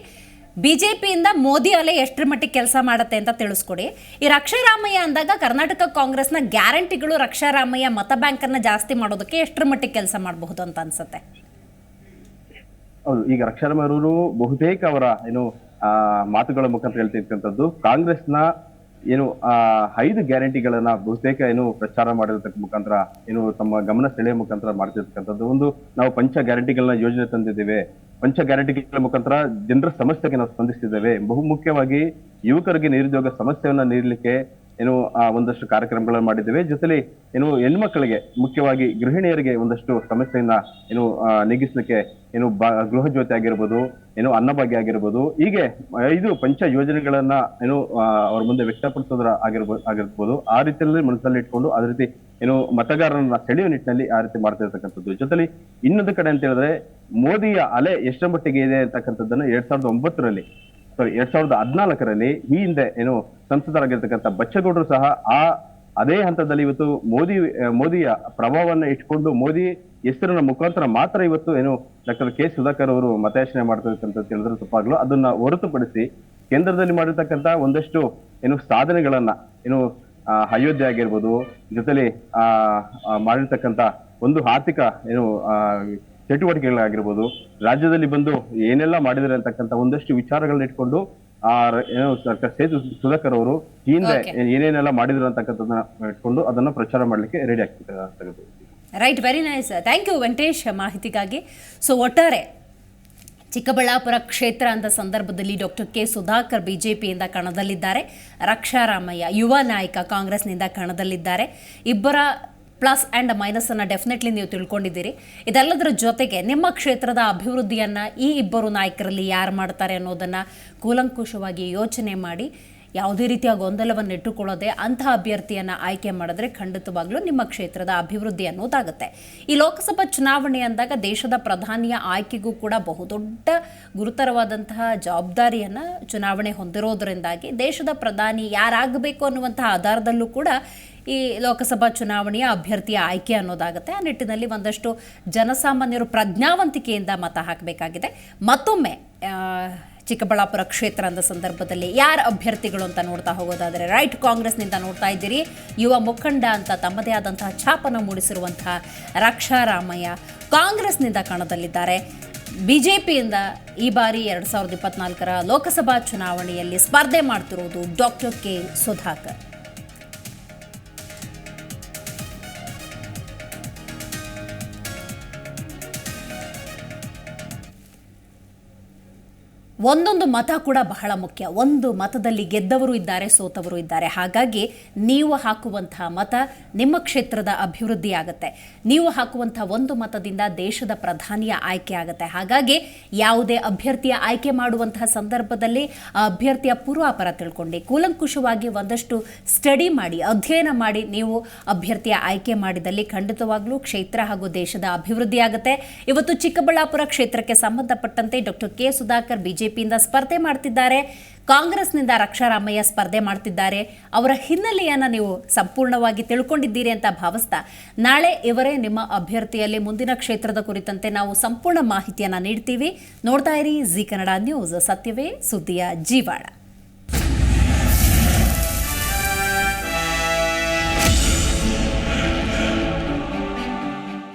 [SPEAKER 1] ಬಿಜೆಪಿಯಿಂದ ಮೋದಿ ಅಲೆ ಎಷ್ಟರ ಮಟ್ಟಿಗೆ ಕೆಲಸ ಮಾಡುತ್ತೆ ಅಂತ ತಿಳಿಸ್ಕೊಡಿ. ಈ ರಕ್ಷಾರಾಮಯ್ಯ ಅಂದಾಗ ಕರ್ನಾಟಕ ಕಾಂಗ್ರೆಸ್ನ ಗ್ಯಾರಂಟಿಗಳು ರಕ್ಷಾರಾಮಯ್ಯ ಮತ ಬ್ಯಾಂಕನ್ನು ಜಾಸ್ತಿ ಮಾಡೋದಕ್ಕೆ ಎಷ್ಟರ ಮಟ್ಟಿಗೆ ಕೆಲಸ ಮಾಡಬಹುದು ಅಂತ ಅನ್ಸುತ್ತೆ?
[SPEAKER 2] ಹೌದು ಈಗ ರಕ್ಷಾರಾಮಯ್ಯವರು ಬಹುತೇಕ ಅವರ ಏನು ಮಾತುಗಳ ಮುಖಾಂತರ ಹೇಳ್ತಿರ್ತಕ್ಕಂಥದ್ದು, ಕಾಂಗ್ರೆಸ್ನ ಏನು, ಆ, ಐದು ಗ್ಯಾರಂಟಿಗಳನ್ನ ಬಹುತೇಕ ಏನು ಪ್ರಚಾರ ಮಾಡಿರ್ತಕ್ಕ ಮುಖಾಂತರ, ಏನು ತಮ್ಮ ಗಮನ ಸೆಳೆಯ ಮುಖಾಂತರ ಮಾಡ್ತಿರ್ತಕ್ಕಂಥದ್ದು. ಒಂದು, ನಾವು ಪಂಚ ಗ್ಯಾರಂಟಿಗಳನ್ನ ಯೋಜನೆ ತಂದಿದ್ದೇವೆ. ಪಂಚ ಗ್ಯಾರಂಟಿಗಳ ಮುಖಾಂತರ ಜನರ ಸಮಸ್ಯೆಗೆ ನಾವು ಸ್ಪಂದಿಸಿದ್ದೇವೆ ಬಹು ಮುಖ್ಯವಾಗಿ ಯುವಕರಿಗೆ ನಿರುದ್ಯೋಗ ಸಮಸ್ಯೆಯನ್ನ ನೀಡಲಿಕ್ಕೆ ಏನು, ಆ, ಒಂದಷ್ಟು ಕಾರ್ಯಕ್ರಮಗಳನ್ನು ಮಾಡಿದ್ದೇವೆ. ಜೊತೆಲಿ, ಏನು ಹೆಣ್ಮಕ್ಕಳಿಗೆ ಮುಖ್ಯವಾಗಿ ಗೃಹಿಣಿಯರಿಗೆ ಒಂದಷ್ಟು ಸಮಸ್ಯೆಯನ್ನ, ಏನು ನೀಗಿಸ್ಲಿಕ್ಕೆ, ಏನು ಗೃಹ ಜ್ಯೋತಿ ಆಗಿರ್ಬೋದು, ಏನು, ಅನ್ನಭಾಗ್ಯ ಆಗಿರ್ಬೋದು, ಹೀಗೆ ಐದು ಪಂಚ ಯೋಜನೆಗಳನ್ನ, ಏನು ಅವ್ರ ಮುಂದೆ ವ್ಯಕ್ತಪಡಿಸೋದ್ರ ಆಗಿರ್ಬೋದು ಆಗಿರ್ಬೋದು, ಆ ರೀತಿಯಲ್ಲಿ ಮನಸ್ಸಲ್ಲಿ ಇಟ್ಕೊಂಡು, ಅದೇ ರೀತಿ, ಏನು, ಮತಗಾರರನ್ನ ಸೆಳೆಯುವ ನಿಟ್ಟಿನಲ್ಲಿ ಆ ರೀತಿ ಮಾಡ್ತಾ ಇರ್ತಕ್ಕಂಥದ್ದು ಜೊತೆಲಿ, ಇನ್ನೊಂದು ಕಡೆ ಅಂತ ಹೇಳಿದ್ರೆ, ಮೋದಿಯ ಅಲೆ ಎಷ್ಟರ ಮಟ್ಟಿಗೆ ಇದೆ ಅಂತಕ್ಕಂಥದ್ದನ್ನ ಎರಡ್ ಸಾವಿರದ ಒಂಬತ್ತರಲ್ಲಿ ಸಾರಿ ಎರಡ್ ಸಾವಿರದ ಹದಿನಾಲ್ಕರಲ್ಲಿ ಈ ಹಿಂದೆ ಏನು ಸಂಸದರಾಗಿರ್ತಕ್ಕಂಥ ಬಚ್ಚೇಗೌಡರು ಸಹ ಆ ಅದೇ ಹಂತದಲ್ಲಿ ಇವತ್ತು ಮೋದಿ, ಮೋದಿಯ ಪ್ರಭಾವವನ್ನ ಇಟ್ಕೊಂಡು ಮೋದಿ ಹೆಸರಿನ ಮುಖಾಂತರ ಮಾತ್ರ ಇವತ್ತು ಏನು ಡಾಕ್ಟರ್ ಕೆ ಸುಧಾಕರ್ ಅವರು ಮತಯಾಚನೆ ಮಾಡ್ತಿರ್ತಕ್ಕಂಥ ತಿಳಿದ್ರೆ ತಪ್ಪಾಗ್ಲು. ಅದನ್ನ ಹೊರತುಪಡಿಸಿ ಕೇಂದ್ರದಲ್ಲಿ ಮಾಡಿರ್ತಕ್ಕಂಥ ಒಂದಷ್ಟು ಏನು ಸಾಧನೆಗಳನ್ನ ಏನು ಅಯೋಧ್ಯೆ ಆಗಿರ್ಬೋದು, ಜೊತೆಲಿ, ಆ ಮಾಡಿರ್ತಕ್ಕಂಥ ಒಂದು ಆರ್ಥಿಕ ಏನು ಚಟುವಟಿಕೆಗಳಾಗಿರ್ಬೋದು ರಾಜ್ಯದಲ್ಲಿ ಬಂದು ಏನೆಲ್ಲ ಮಾಡಿದ್ದಾರೆ ಅಂತಕ್ಕಂಥ ಒಂದಷ್ಟು ವಿಚಾರಗಳನ್ನ ಇಟ್ಕೊಂಡು ಆ ಏನೋ ಡಾಕ್ಟರ್ ಸೇತು ಸುಧಾಕರ್ ಅವರು ಹಿಂದೆ ಏನೇನೆಲ್ಲ ಮಾಡಿದ್ರು ಅಂತಕ್ಕಂಥದ್ದನ್ನ ಇಟ್ಕೊಂಡು ಅದನ್ನ ಪ್ರಚಾರ ಮಾಡ್ಲಿಕ್ಕೆ ರೆಡಿ ಆಗ್ತಿದ್ದಾರೆ
[SPEAKER 1] right very nice thank you Venkatesh ಮಾಹಿತಿಗಾಗಿ. ಸೊ ಒಟ್ಟಾರೆ ಚಿಕ್ಕಬಳ್ಳಾಪುರ ಕ್ಷೇತ್ರ ಅಂತ ಸಂದರ್ಭದಲ್ಲಿ ಡಾಕ್ಟರ್ ಕೆ ಸುಧಾಕರ್ ಬಿಜೆಪಿಯಿಂದ ಕಣದಲ್ಲಿದ್ದಾರೆ. ರಕ್ಷಾರಾಮಯ್ಯ ಯುವ ನಾಯಕ ಕಾಂಗ್ರೆಸ್ನಿಂದ ಕಣದಲ್ಲಿದ್ದಾರೆ. ಇಬ್ಬರ ಪ್ಲಸ್ ಆ್ಯಂಡ್ ಮೈನಸ್ ಅನ್ನು ಡೆಫಿನೆಟ್ಲಿ ನೀವು ತಿಳ್ಕೊಂಡಿದ್ದೀರಿ. ಇದೆಲ್ಲದರ ಜೊತೆಗೆ ನಿಮ್ಮ ಕ್ಷೇತ್ರದ ಅಭಿವೃದ್ಧಿಯನ್ನು ಈ ಇಬ್ಬರು ನಾಯಕರಲ್ಲಿ ಯಾರು ಮಾಡ್ತಾರೆ ಅನ್ನೋದನ್ನು ಕೂಲಂಕುಷವಾಗಿ ಯೋಚನೆ ಮಾಡಿ, ಯಾವುದೇ ರೀತಿಯ ಗೊಂದಲವನ್ನು ಇಟ್ಟುಕೊಳ್ಳೋದೆ ಅಂತಹ ಅಭ್ಯರ್ಥಿಯನ್ನು ಆಯ್ಕೆ ಮಾಡಿದ್ರೆ ಖಂಡಿತವಾಗ್ಲೂ ನಿಮ್ಮ ಕ್ಷೇತ್ರದ ಅಭಿವೃದ್ಧಿ ಅನ್ನೋದಾಗುತ್ತೆ. ಈ ಲೋಕಸಭಾ ಚುನಾವಣೆ ಅಂದಾಗ ದೇಶದ ಪ್ರಧಾನಿಯ ಆಯ್ಕೆಗೂ ಕೂಡ ಬಹುದೊಡ್ಡ ಗುರುತರವಾದಂತಹ ಜವಾಬ್ದಾರಿಯನ್ನು ಚುನಾವಣೆ ಹೊಂದಿರೋದರಿಂದಾಗಿ ದೇಶದ ಪ್ರಧಾನಿ ಯಾರಾಗಬೇಕು ಅನ್ನುವಂತಹ ಆಧಾರದಲ್ಲೂ ಕೂಡ ಈ ಲೋಕಸಭಾ ಚುನಾವಣೆಯ ಅಭ್ಯರ್ಥಿಯ ಆಯ್ಕೆ ಅನ್ನೋದಾಗುತ್ತೆ. ಆ ನಿಟ್ಟಿನಲ್ಲಿ ಒಂದಷ್ಟು ಜನಸಾಮಾನ್ಯರು ಪ್ರಜ್ಞಾವಂತಿಕೆಯಿಂದ ಮತ ಹಾಕಬೇಕಾಗಿದೆ. ಮತ್ತೊಮ್ಮೆ ಚಿಕ್ಕಬಳ್ಳಾಪುರ ಕ್ಷೇತ್ರ ಅಂದ ಸಂದರ್ಭದಲ್ಲಿ ಯಾರ ಅಭ್ಯರ್ಥಿಗಳು ಅಂತ ನೋಡ್ತಾ ಹೋಗೋದಾದರೆ, ರೈಟ್ ಕಾಂಗ್ರೆಸ್ನಿಂದ ನೋಡ್ತಾ ಇದ್ದೀರಿ. ಯುವ ಮುಖಂಡ ಅಂತ ತಮ್ಮದೇ ಆದಂತಹ ಛಾಪನ್ನು ಮೂಡಿಸಿರುವಂತಹ ರಕ್ಷಾರಾಮಯ್ಯ ಕಾಂಗ್ರೆಸ್ನಿಂದ ಕಣದಲ್ಲಿದ್ದಾರೆ. ಪಿಯಿಂದ ಈ ಬಾರಿ ಎರಡು ಸಾವಿರದ ಇಪ್ಪತ್ನಾಲ್ಕರ ಲೋಕಸಭಾ ಚುನಾವಣೆಯಲ್ಲಿ ಸ್ಪರ್ಧೆ ಮಾಡ್ತಿರೋದು ಡಾಕ್ಟರ್ ಕೆ ಸುಧಾಕರ್. ಒಂದೊಂದು ಮತ ಕೂಡ ಬಹಳ ಮುಖ್ಯ. ಒಂದು ಮತದಲ್ಲಿ ಗೆದ್ದವರು ಇದ್ದಾರೆ, ಸೋತವರು ಇದ್ದಾರೆ. ಹಾಗಾಗಿ ನೀವು ಹಾಕುವಂತಹ ಮತ ನಿಮ್ಮ ಕ್ಷೇತ್ರದ ಅಭಿವೃದ್ಧಿ ಆಗುತ್ತೆ. ನೀವು ಹಾಕುವಂಥ ಒಂದು ಮತದಿಂದ ದೇಶದ ಪ್ರಧಾನಿಯ ಆಯ್ಕೆ ಆಗುತ್ತೆ. ಹಾಗಾಗಿ ಯಾವುದೇ ಅಭ್ಯರ್ಥಿಯ ಆಯ್ಕೆ ಮಾಡುವಂತಹ ಸಂದರ್ಭದಲ್ಲಿ ಆ ಅಭ್ಯರ್ಥಿಯ ಪೂರ್ವಾಪರ ತಿಳ್ಕೊಂಡು, ಕೂಲಂಕುಷವಾಗಿ ಒಂದಷ್ಟು ಸ್ಟಡಿ ಮಾಡಿ, ಅಧ್ಯಯನ ಮಾಡಿ ನೀವು ಅಭ್ಯರ್ಥಿಯ ಆಯ್ಕೆ ಮಾಡಿದಲ್ಲಿ ಖಂಡಿತವಾಗ್ಲೂ ಕ್ಷೇತ್ರ ಹಾಗೂ ದೇಶದ ಅಭಿವೃದ್ಧಿ ಆಗುತ್ತೆ. ಇವತ್ತು ಚಿಕ್ಕಬಳ್ಳಾಪುರ ಕ್ಷೇತ್ರಕ್ಕೆ ಸಂಬಂಧಪಟ್ಟಂತೆ ಡಾಕ್ಟರ್ ಕೆ ಸುಧಾಕರ್ ಬಿಜೆಪಿಯಿಂದ ಸ್ಪರ್ಧೆ ಮಾಡ್ತಿದ್ದಾರೆ, ಕಾಂಗ್ರೆಸ್ನಿಂದ ರಕ್ಷಾರಾಮಯ್ಯ ಸ್ಪರ್ಧೆ ಮಾಡ್ತಿದ್ದಾರೆ. ಅವರ ಹಿನ್ನೆಲೆಯನ್ನು ನೀವು ಸಂಪೂರ್ಣವಾಗಿ ತಿಳ್ಕೊಂಡಿದ್ದೀರಿ ಅಂತ ಭಾವಿಸ್ತಾ ನಾಳೆ ಇವರೇ ನಿಮ್ಮ ಅಭ್ಯರ್ಥಿಯಲ್ಲಿ ಮುಂದಿನ ಕ್ಷೇತ್ರದ ಕುರಿತಂತೆ ನಾವು ಸಂಪೂರ್ಣ ಮಾಹಿತಿಯನ್ನು ನೀಡ್ತೀವಿ. ನೋಡ್ತಾ ಇರಿ, ಜಿ ಕನ್ನಡ ನ್ಯೂಸ್. ಸತ್ಯವೇ ಸುದ್ದಿಯ ಜೀವಾಳ.